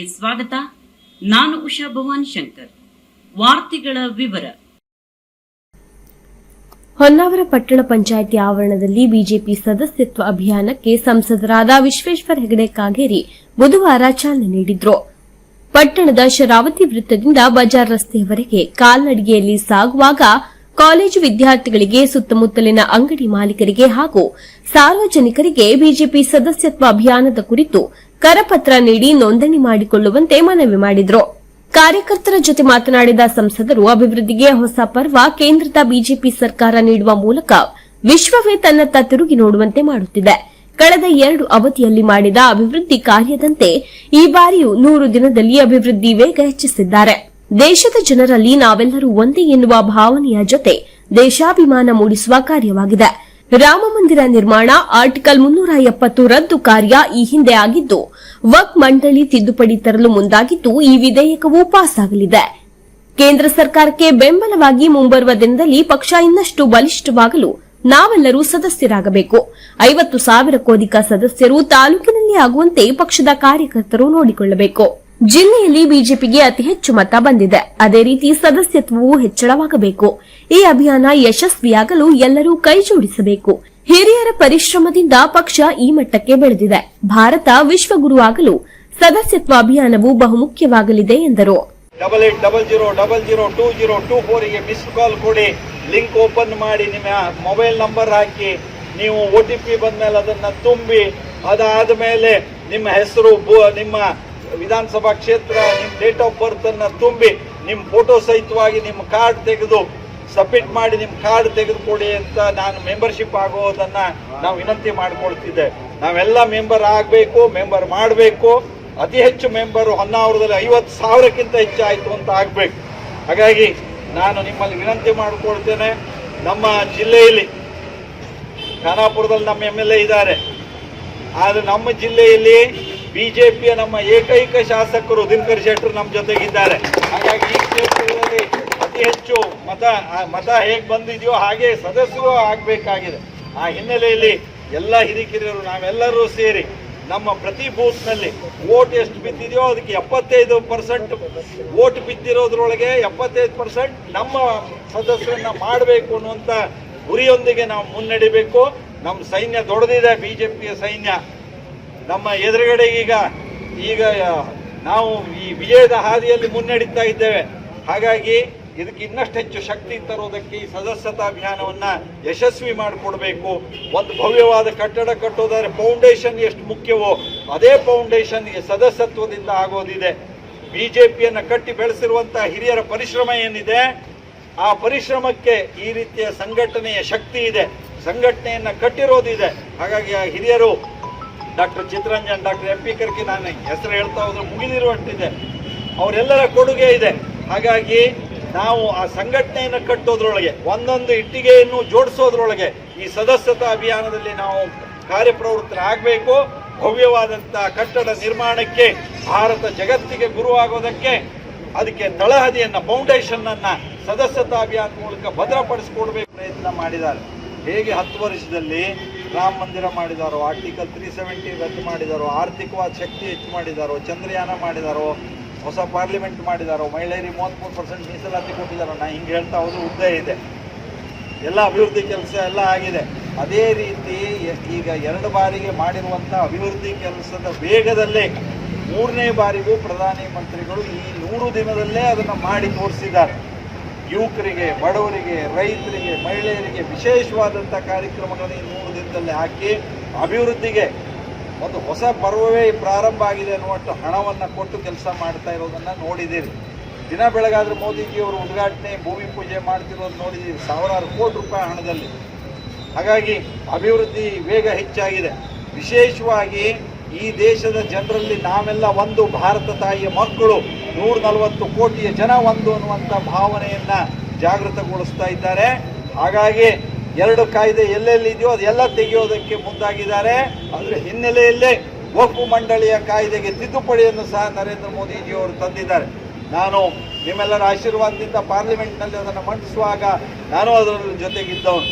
ವಾರ್ತೆಗೆ ಸ್ವಾಗತ. ನಾನು ಉಷಾ ಭವಾನ್ ಶಂಕರ್. ವಾರ್ತೆಗಳ ವಿವರ. ಹೊನ್ನಾವರ ಪಟ್ಟಣ ಪಂಚಾಯಿತಿ ಆವರಣದಲ್ಲಿ ಬಿಜೆಪಿ ಸದಸ್ಯತ್ವ ಅಭಿಯಾನಕ್ಕೆ ಸಂಸದರಾದ ವಿಶ್ವೇಶ್ವರ ಹೆಗಡೆ ಕಾಗೇರಿ ಬುಧವಾರ ಚಾಲನೆ ನೀಡಿದ್ರು. ಪಟ್ಟಣದ ಶರಾವತಿ ವೃತ್ತದಿಂದ ಬಜಾರ್ ರಸ್ತೆಯವರೆಗೆ ಕಾಲ್ನಡಿಗೆಯಲ್ಲಿ ಸಾಗುವಾಗ ಕಾಲೇಜು ವಿದ್ಯಾರ್ಥಿಗಳಿಗೆ ಸುತ್ತಮುತ್ತಲಿನ ಅಂಗಡಿ ಮಾಲೀಕರಿಗೆ ಹಾಗೂ ಸಾರ್ವಜನಿಕರಿಗೆ ಬಿಜೆಪಿ ಸದಸ್ಯತ್ವ ಅಭಿಯಾನದ ಕುರಿತು ಕರಪತ್ರ ನೀಡಿ ನೋಂದಣಿ ಮಾಡಿಕೊಳ್ಳುವಂತೆ ಮನವಿ ಮಾಡಿದ್ರು. ಕಾರ್ಯಕರ್ತರ ಜೊತೆ ಮಾತನಾಡಿದ ಸಂಸದರು, ಅಭಿವೃದ್ಧಿಗೆ ಹೊಸ ಪರ್ವ ಕೇಂದ್ರದ ಬಿಜೆಪಿ ಸರ್ಕಾರ ನೀಡುವ ಮೂಲಕ ವಿಶ್ವವೇ ತನ್ನತ್ತ ತಿರುಗಿ ನೋಡುವಂತೆ ಮಾಡುತ್ತಿದೆ. ಕಳೆದ ಎರಡು ಅವಧಿಯಲ್ಲಿ ಮಾಡಿದ ಅಭಿವೃದ್ಧಿ ಕಾರ್ಯದಂತೆ ಈ ಬಾರಿಯೂ ನೂರು ದಿನದಲ್ಲಿ ಅಭಿವೃದ್ಧಿ ವೇಗ ಹೆಚ್ಚಿಸಿದ್ದಾರೆ. ದೇಶದ ಜನರಲ್ಲಿ ನಾವೆಲ್ಲರೂ ಒಂದೇ ಎನ್ನುವ ಭಾವನೆಯ ಜೊತೆ ದೇಶಾಭಿಮಾನ ಮೂಡಿಸುವ ಕಾರ್ಯವಾಗಿದೆ. ರಾಮ ಮಂದಿರ ನಿರ್ಮಾಣ ಆರ್ಟಿಕಲ್ ಮುನ್ನೂರ ಎಪ್ಪತ್ತು ರದ್ದು ಕಾರ್ಯ ಈ ಹಿಂದೆ ಆಗಿದ್ದು, ವಕ್ ಮಂಡಳಿ ತಿದ್ದುಪಡಿ ತರಲು ಮುಂದಾಗಿದ್ದು, ಈ ವಿಧೇಯಕವು ಪಾಸ್ ಆಗಲಿದೆ ಕೇಂದ್ರ ಸರ್ಕಾರಕ್ಕೆ ಬೆಂಬಲವಾಗಿ ಮುಂಬರುವ ದಿನದಲ್ಲಿ ಪಕ್ಷ ಇನ್ನಷ್ಟು ಬಲಿಷ್ಠವಾಗಲು ನಾವೆಲ್ಲರೂ ಸದಸ್ಯರಾಗಬೇಕು. ಐವತ್ತು ಸಾವಿರಕ್ಕೂ ಅಧಿಕ ಸದಸ್ಯರು ತಾಲೂಕಿನಲ್ಲಿ ಆಗುವಂತೆ ಪಕ್ಷದ ಕಾರ್ಯಕರ್ತರು ನೋಡಿಕೊಳ್ಳಬೇಕು. ಜಿಲ್ಲೆಯಲ್ಲಿ ಬಿಜೆಪಿಗೆ ಅತಿ ಹೆಚ್ಚು ಮತ ಬಂದಿದೆ. ಅದೇ ರೀತಿ ಸದಸ್ಯತ್ವವೂ ಹೆಚ್ಚಳವಾಗಬೇಕು. ಈ ಅಭಿಯಾನ ಯಶಸ್ವಿಯಾಗಲು ಎಲ್ಲರೂ ಕೈಜೋಡಿಸಬೇಕು ಹಿರಿಯರ ಪರಿಶ್ರಮದಿಂದ ಪಕ್ಷ ಈ ಮಟ್ಟಕ್ಕೆ ಬೆಳೆದಿದೆ. ಭಾರತ ವಿಶ್ವಗುರು ಆಗಲು ಸದಸ್ಯತ್ವ ಅಭಿಯಾನವು ಬಹುಮುಖ್ಯವಾಗಲಿದೆ ಎಂದರು. Double eight double zero double zero two zero two miss call ಕೊಡಿ. ಲಿಂಕ್ ಓಪನ್ ಮಾಡಿ ನಿಮ್ಮ ಮೊಬೈಲ್ ನಂಬರ್ ಹಾಕಿ. ನೀವು ಒ ಟಿ ಪಿ ಬಂದ್ಮೇಲೆ ಅದನ್ನ ತುಂಬಿ. ಅದಾದ ಮೇಲೆ ನಿಮ್ಮ ಹೆಸರು ನಿಮ್ಮ ವಿಧಾನಸಭಾ ಕ್ಷೇತ್ರ ನಿಮ್ಮ ಡೇಟ್ ಆಫ್ ಬರ್ತ್ ಅನ್ನ ತುಂಬಿ ನಿಮ್ಮ ಫೋಟೋ ಸಹಿತವಾಗಿ ನಿಮ್ಮ ಕಾರ್ಡ್ ತೆಗೆದು ಸಬ್ಮಿಟ್ ಮಾಡಿ ನಿಮ್ಮ ಕಾರ್ಡ್ ತೆಗೆದುಕೊಡಿ ಅಂತ ನಾನು ಮೆಂಬರ್ಶಿಪ್ ಆಗೋದನ್ನ ನಾವು ವಿನಂತಿ ಮಾಡಿಕೊಳ್ತಿದ್ದೆ. ನಾವೆಲ್ಲ ಮೆಂಬರ್ ಆಗಬೇಕು ಮೆಂಬರ್ ಮಾಡಬೇಕು. ಅತಿ ಹೆಚ್ಚು ಮೆಂಬರು ಹೊನ್ನಾವರದಲ್ಲಿ ಐವತ್ತು ಸಾವಿರಕ್ಕಿಂತ ಹೆಚ್ಚಾಯಿತು ಅಂತ ಆಗಬೇಕು. ಹಾಗಾಗಿ ನಾನು ನಿಮ್ಮಲ್ಲಿ ವಿನಂತಿ ಮಾಡಿಕೊಳ್ತೇನೆ. ನಮ್ಮ ಜಿಲ್ಲೆಯಲ್ಲಿ, ಖಾನಾಪುರದಲ್ಲಿ ನಮ್ಮ ಎಂ ಎಲ್ ಎ ಇದ್ದಾರೆ. ಆದರೆ ನಮ್ಮ ಜಿಲ್ಲೆಯಲ್ಲಿ ಬಿಜೆಪಿಯ ನಮ್ಮ ಏಕೈಕ ಶಾಸಕರು ದಿನಕರ್ ಶೆಟ್ಟರು ನಮ್ಮ ಜೊತೆಗಿದ್ದಾರೆ. ಹಾಗಾಗಿ ಈ ಕ್ಷೇತ್ರದಲ್ಲಿ ಅತಿ ಹೆಚ್ಚು ಮತ ಮತ ಹೇಗೆ ಬಂದಿದೆಯೋ ಹಾಗೆ ಸದಸ್ಯರು ಆಗಬೇಕಾಗಿದೆ. ಆ ಹಿನ್ನೆಲೆಯಲ್ಲಿ ಎಲ್ಲ ಹಿರಿಕಿರಿಯರು ನಾವೆಲ್ಲರೂ ಸೇರಿ ನಮ್ಮ ಪ್ರತಿ ಬೂತ್ನಲ್ಲಿ ವೋಟ್ ಎಷ್ಟು ಬಿದ್ದಿದೆಯೋ ಅದಕ್ಕೆ ಎಪ್ಪತ್ತೈದು ಪರ್ಸೆಂಟ್ ವೋಟ್ ಬಿದ್ದಿರೋದ್ರೊಳಗೆ ಎಪ್ಪತ್ತೈದು ಪರ್ಸೆಂಟ್ ನಮ್ಮ ಸದಸ್ಯರನ್ನ ಮಾಡಬೇಕು ಅನ್ನುವಂಥ ಗುರಿಯೊಂದಿಗೆ ನಾವು ಮುನ್ನಡಿಬೇಕು. ನಮ್ಮ ಸೈನ್ಯ ದೊಡ್ಡದಿದೆ, ಬಿಜೆಪಿಯ ಸೈನ್ಯ. ನಮ್ಮ ಎದುರುಗಡೆ ಈಗ ಈಗ ನಾವು ಈ ವಿಜಯದ ಹಾದಿಯಲ್ಲಿ ಮುನ್ನಡೀತಾ ಇದ್ದೇವೆ. ಹಾಗಾಗಿ ಇದಕ್ಕೆ ಇನ್ನಷ್ಟು ಹೆಚ್ಚು ಶಕ್ತಿ ತರುವುದಕ್ಕೆ ಈ ಸದಸ್ಯತಾ ಅಭಿಯಾನವನ್ನ ಯಶಸ್ವಿ ಮಾಡಿಕೊಡ್ಬೇಕು. ಒಂದು ಭವ್ಯವಾದ ಕಟ್ಟಡ ಕಟ್ಟೋದಾದ್ರೆ ಫೌಂಡೇಶನ್ ಎಷ್ಟು ಮುಖ್ಯವೋ, ಅದೇ ಫೌಂಡೇಶನ್ ಸದಸ್ಯತ್ವದಿಂದ ಆಗೋದಿದೆ. ಬಿಜೆಪಿಯನ್ನ ಕಟ್ಟಿ ಬೆಳೆಸಿರುವಂತಹ ಹಿರಿಯರ ಪರಿಶ್ರಮ ಏನಿದೆ, ಆ ಪರಿಶ್ರಮಕ್ಕೆ ಈ ರೀತಿಯ ಸಂಘಟನೆಯ ಶಕ್ತಿ ಇದೆ. ಸಂಘಟನೆಯನ್ನ ಕಟ್ಟಿರೋದಿದೆ. ಹಾಗಾಗಿ ಆ ಹಿರಿಯರು doctor Chittaranjan doctor M P Karki ನಾನು ಹೆಸರು ಹೇಳ್ತಾ ಹೋದ್ರೆ ಮುಗಿದಿರುವಷ್ಟಿದೆ ಅವರೆಲ್ಲರ ಕೊಡುಗೆ ಇದೆ. ಹಾಗಾಗಿ ನಾವು ಆ ಸಂಘಟನೆಯನ್ನು ಕಟ್ಟೋದ್ರೊಳಗೆ, ಒಂದೊಂದು ಇಟ್ಟಿಗೆಯನ್ನು ಜೋಡಿಸೋದ್ರೊಳಗೆ ಈ ಸದಸ್ಯತಾ ಅಭಿಯಾನದಲ್ಲಿ ನಾವು ಕಾರ್ಯಪ್ರವೃತ್ತರಾಗಬೇಕು. ಭವ್ಯವಾದಂಥ ಕಟ್ಟಡ ನಿರ್ಮಾಣಕ್ಕೆ ಭಾರತ ಜಗತ್ತಿಗೆ ಗುರುವಾಗೋದಕ್ಕೆ ಅದಕ್ಕೆ ತಳಹದಿಯನ್ನು ಫೌಂಡೇಶನ್ ಅನ್ನ ಸದಸ್ಯತಾ ಅಭಿಯಾನ ಮೂಲಕ ಭದ್ರಪಡಿಸಿಕೊಡ್ಬೇಕು ಪ್ರಯತ್ನ ಮಾಡಿದ್ದಾರೆ. ಹೇಗೆ ಹತ್ತು ವರ್ಷದಲ್ಲಿ ರಾಮ ಮಂದಿರ ಮಾಡಿದಾರೋ ಆರ್ಟಿಕಲ್ ತ್ರೀ ಸೆವೆಂಟಿ ರದ್ದು ಮಾಡಿದಾರೋ, ಆರ್ಥಿಕವಾದ ಶಕ್ತಿ ಹೆಚ್ಚು ಮಾಡಿದಾರೋ, ಚಂದ್ರಯಾನ ಮಾಡಿದಾರೋ, ಹೊಸ ಪಾರ್ಲಿಮೆಂಟ್ ಮಾಡಿದಾರೋ, ಮಹಿಳೆಯರಿಗೆ ಮೂವತ್ತ್ಮೂರು ಪರ್ಸೆಂಟ್ ಮೀಸಲಾತಿ ಕೊಟ್ಟಿದ್ದಾರೋ ನಾ ಹಿಂಗೆ ಹೇಳ್ತಾ ಹೋದ್ರೆ ಉದ್ದೇ ಇದೆ. ಎಲ್ಲ ಅಭಿವೃದ್ಧಿ ಕೆಲಸ ಎಲ್ಲ ಆಗಿದೆ. ಅದೇ ರೀತಿ ಈಗ ಎರಡು ಬಾರಿಗೆ ಮಾಡಿರುವಂಥ ಅಭಿವೃದ್ಧಿ ಕೆಲಸದ ವೇಗದಲ್ಲೇ ಮೂರನೇ ಬಾರಿಗೂ ಪ್ರಧಾನಿ ಮಂತ್ರಿಗಳು ಈ ನೂರು ದಿನದಲ್ಲೇ ಅದನ್ನು ಮಾಡಿ ತೋರಿಸಿದ್ದಾರೆ. ಯುವಕರಿಗೆ, ಬಡವರಿಗೆ, ರೈತರಿಗೆ, ಮಹಿಳೆಯರಿಗೆ ವಿಶೇಷವಾದಂಥ ಕಾರ್ಯಕ್ರಮಗಳನ್ನು ಈ ನೂರು ದಿನದಲ್ಲಿ ಹಾಕಿ ಅಭಿವೃದ್ಧಿಗೆ ಒಂದು ಹೊಸ ಪರ್ವವೇ ಪ್ರಾರಂಭ ಆಗಿದೆ ಅನ್ನುವಷ್ಟು ಹಣವನ್ನು ಕೊಟ್ಟು ಕೆಲಸ ಮಾಡ್ತಾ ಇರೋದನ್ನು ನೋಡಿದ್ದೀರಿ ದಿನ ಬೆಳಗಾದ್ರೆ ಮೋದಿಜಿಯವರು ಉದ್ಘಾಟನೆ, ಭೂಮಿ ಪೂಜೆ ಮಾಡ್ತಿರೋದು ನೋಡಿದ್ದೀರಿ ಸಾವಿರಾರು ಕೋಟಿ ರೂಪಾಯಿ ಹಣದಲ್ಲಿ. ಹಾಗಾಗಿ ಅಭಿವೃದ್ಧಿ ವೇಗ ಹೆಚ್ಚಾಗಿದೆ. ವಿಶೇಷವಾಗಿ ಈ ದೇಶದ ಜನರಲ್ಲಿ ನಾವೆಲ್ಲ ಒಂದು ಭಾರತ ತಾಯಿಯ ಮಕ್ಕಳು ನೂರ ನಲವತ್ತು ಕೋಟಿಯ ಜನ ಒಂದು ಅನ್ನುವಂಥ ಭಾವನೆಯನ್ನು ಜಾಗೃತಗೊಳಿಸ್ತಾ ಇದ್ದಾರೆ. ಹಾಗಾಗಿ ಎರಡು ಕಾಯ್ದೆ ಎಲ್ಲೆಲ್ಲಿದೆಯೋ ಅದೆಲ್ಲ ತೆಗೆಯೋದಕ್ಕೆ ಮುಂದಾಗಿದ್ದಾರೆ. ಅದರ ಹಿನ್ನೆಲೆಯಲ್ಲೇ ಒಪ್ಪು ಮಂಡಳಿಯ ಕಾಯ್ದೆಗೆ ತಿದ್ದುಪಡಿಯನ್ನು ಸಹ ನರೇಂದ್ರ ಮೋದಿಜಿಯವರು ತಂದಿದ್ದಾರೆ. ನಾನು ನಿಮ್ಮೆಲ್ಲರ ಆಶೀರ್ವಾದದಿಂದ ಪಾರ್ಲಿಮೆಂಟ್ನಲ್ಲಿ ಅದನ್ನು ಮಂಡಿಸುವಾಗ ನಾನು ಅದರ ಜೊತೆಗಿದ್ದವನು.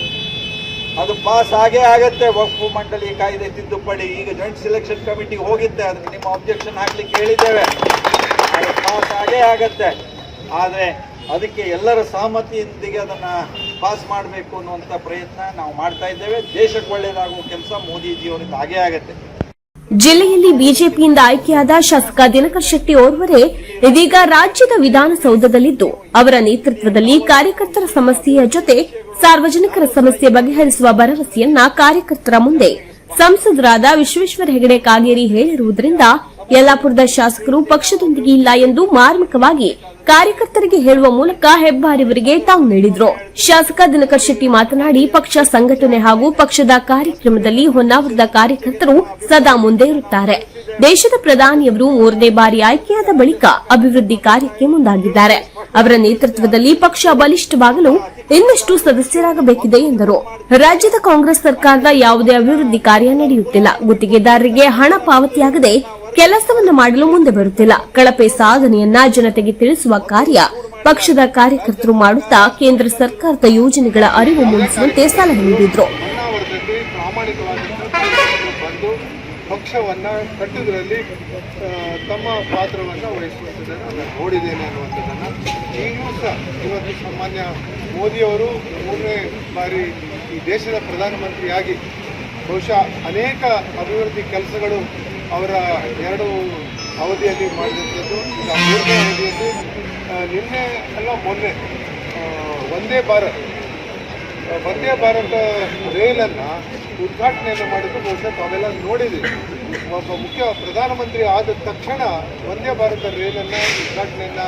ಅದು ಪಾಸ್ ಆಗೇ ಆಗತ್ತೆ ವಕ್ಫು ಮಂಡಳಿ ಕಾಯ್ದೆ ತಿದ್ದುಪಡಿ. ಈಗ ಜಾಯಿಂಟ್ ಸೆಲೆಕ್ಷನ್ ಕಮಿಟಿ ಹೋಗಿದ್ದೆ, ಅದಕ್ಕೆ ನಿಮ್ಮ ಅಬ್ಜೆಕ್ಷನ್ ಹಾಕ್ಲಿಕ್ಕೆ ಹೇಳಿದ್ದೇವೆ. ಅದು ಪಾಸ್ ಆಗೇ ಆಗತ್ತೆ. ಆದರೆ ಅದಕ್ಕೆ ಎಲ್ಲರ ಸಹಮತಿಯೊಂದಿಗೆ ಅದನ್ನು ಪಾಸ್ ಮಾಡಬೇಕು ಅನ್ನುವಂತ ಪ್ರಯತ್ನ ನಾವು ಮಾಡ್ತಾ ಇದ್ದೇವೆ. ದೇಶಕ್ಕೆ ಒಳ್ಳೆಯದಾಗುವ ಕೆಲಸ ಮೋದಿಜಿಯವರಿಂದ ಹಾಗೇ ಆಗತ್ತೆ. ಜಿಲ್ಲೆಯಲ್ಲಿ ಬಿಜೆಪಿಯಿಂದ ಆಯ್ಕೆಯಾದ ಶಾಸಕ ದಿನಕರ್ ಶೆಟ್ಟಿ ಓರ್ವರೇ ಇದೀಗ ರಾಜ್ಯದ ವಿಧಾನಸೌಧದಲ್ಲಿದ್ದು, ಅವರ ನೇತೃತ್ವದಲ್ಲಿ ಕಾರ್ಯಕರ್ತರ ಸಮಸ್ಯೆಯ ಜೊತೆ ಸಾರ್ವಜನಿಕರ ಸಮಸ್ಯೆ ಬಗೆಹರಿಸುವ ಭರವಸೆಯನ್ನ ಕಾರ್ಯಕರ್ತರ ಮುಂದೆ ಸಂಸದರಾದ ವಿಶ್ವೇಶ್ವರ ಹೆಗಡೆ ಕಾಗೇರಿ ಹೇಳಿರುವುದರಿಂದ ಯಲ್ಲಾಪುರದ ಶಾಸಕರು ಪಕ್ಷದೊಂದಿಗೆ ಇಲ್ಲ ಎಂದು ಮಾರ್ಮಿಕವಾಗಿ ಕಾರ್ಯಕರ್ತರಿಗೆ ಹೇಳುವ ಮೂಲಕ ಹೆಬ್ಬಾರಿಯವರಿಗೆ ಟಾಂಗ್ ನೀಡಿದ್ರು. ಶಾಸಕ ದಿನಕರ್ ಶೆಟ್ಟಿ ಮಾತನಾಡಿ, ಪಕ್ಷ ಸಂಘಟನೆ ಹಾಗೂ ಪಕ್ಷದ ಕಾರ್ಯಕ್ರಮದಲ್ಲಿ ಹೊನ್ನಾವರದ ಕಾರ್ಯಕರ್ತರು ಸದಾ ಮುಂದೆ ಇರುತ್ತಾರೆ. ದೇಶದ ಪ್ರಧಾನಿಯವರು ಮೂರನೇ ಬಾರಿ ಆಯ್ಕೆಯಾದ ಬಳಿಕ ಅಭಿವೃದ್ಧಿ ಕಾರ್ಯಕ್ಕೆ ಮುಂದಾಗಿದ್ದಾರೆ. ಅವರ ನೇತೃತ್ವದಲ್ಲಿ ಪಕ್ಷ ಬಲಿಷ್ಠವಾಗಲು ಇನ್ನಷ್ಟು ಸದಸ್ಯರಾಗಬೇಕಿದೆ ಎಂದರು. ರಾಜ್ಯದ ಕಾಂಗ್ರೆಸ್ ಸರ್ಕಾರದ ಯಾವುದೇ ಅಭಿವೃದ್ಧಿ ಕಾರ್ಯ ನಡೆಯುತ್ತಿಲ್ಲ. ಗುತ್ತಿಗೆದಾರರಿಗೆ ಹಣ ಪಾವತಿಯಾಗದೆ ಕೆಲಸವನ್ನು ಮಾಡಲು ಮುಂದೆ ಬರುತ್ತಿಲ್ಲ. ಕಳಪೆ ಸಾಧನೆಯನ್ನ ಜನತೆಗೆ ತಿಳಿಸುವ ಕಾರ್ಯ ಪಕ್ಷದ ಕಾರ್ಯಕರ್ತರು ಮಾಡುತ್ತಾ ಕೇಂದ್ರ ಸರ್ಕಾರದ ಯೋಜನೆಗಳ ಅರಿವು ಮೂಡಿಸುವಂತೆ ಸಲಹೆ ನೀಡಿದ್ರು. ಪಕ್ಷವನ್ನು ಕಟ್ಟುವುದರಲ್ಲಿ ತಮ್ಮ ಪಾತ್ರವನ್ನು ವಹಿಸುವಂಥದ್ದನ್ನು ನಾನು ನೋಡಿದ್ದೇನೆ ಅನ್ನುವಂಥದ್ದನ್ನು ಈಗಲೂ ಸಹ ಇವತ್ತು ಸಾಮಾನ್ಯ ಮೋದಿಯವರು ಮೂರನೇ ಬಾರಿ ಈ ದೇಶದ ಪ್ರಧಾನಮಂತ್ರಿಯಾಗಿ ಬಹುಶಃ ಅನೇಕ ಅಭಿವೃದ್ಧಿ ಕೆಲಸಗಳು ಅವರ ಎರಡು ಅವಧಿಯಲ್ಲಿ ಮಾಡಿದಂಥದ್ದು ಮೂರನೇ ಅವಧಿಯಲ್ಲಿ ನಿನ್ನೆ ಅಲ್ಲ, ಮೊನ್ನೆ ಒಂದೇ ಭಾರತ್ ವಂದೇ ಭಾರತ ರೈಲನ್ನು ಉದ್ಘಾಟನೆಯನ್ನು ಮಾಡಿದ್ದು ಬಹುಶಃ ತಾವೆಲ್ಲ ನೋಡಿದ್ದೀವಿ ಒಬ್ಬ ಮುಖ್ಯ ಪ್ರಧಾನಮಂತ್ರಿ ಆದ ತಕ್ಷಣ ವಂದೇ ಭಾರತ ರೈಲನ್ನು ಉದ್ಘಾಟನೆಯನ್ನು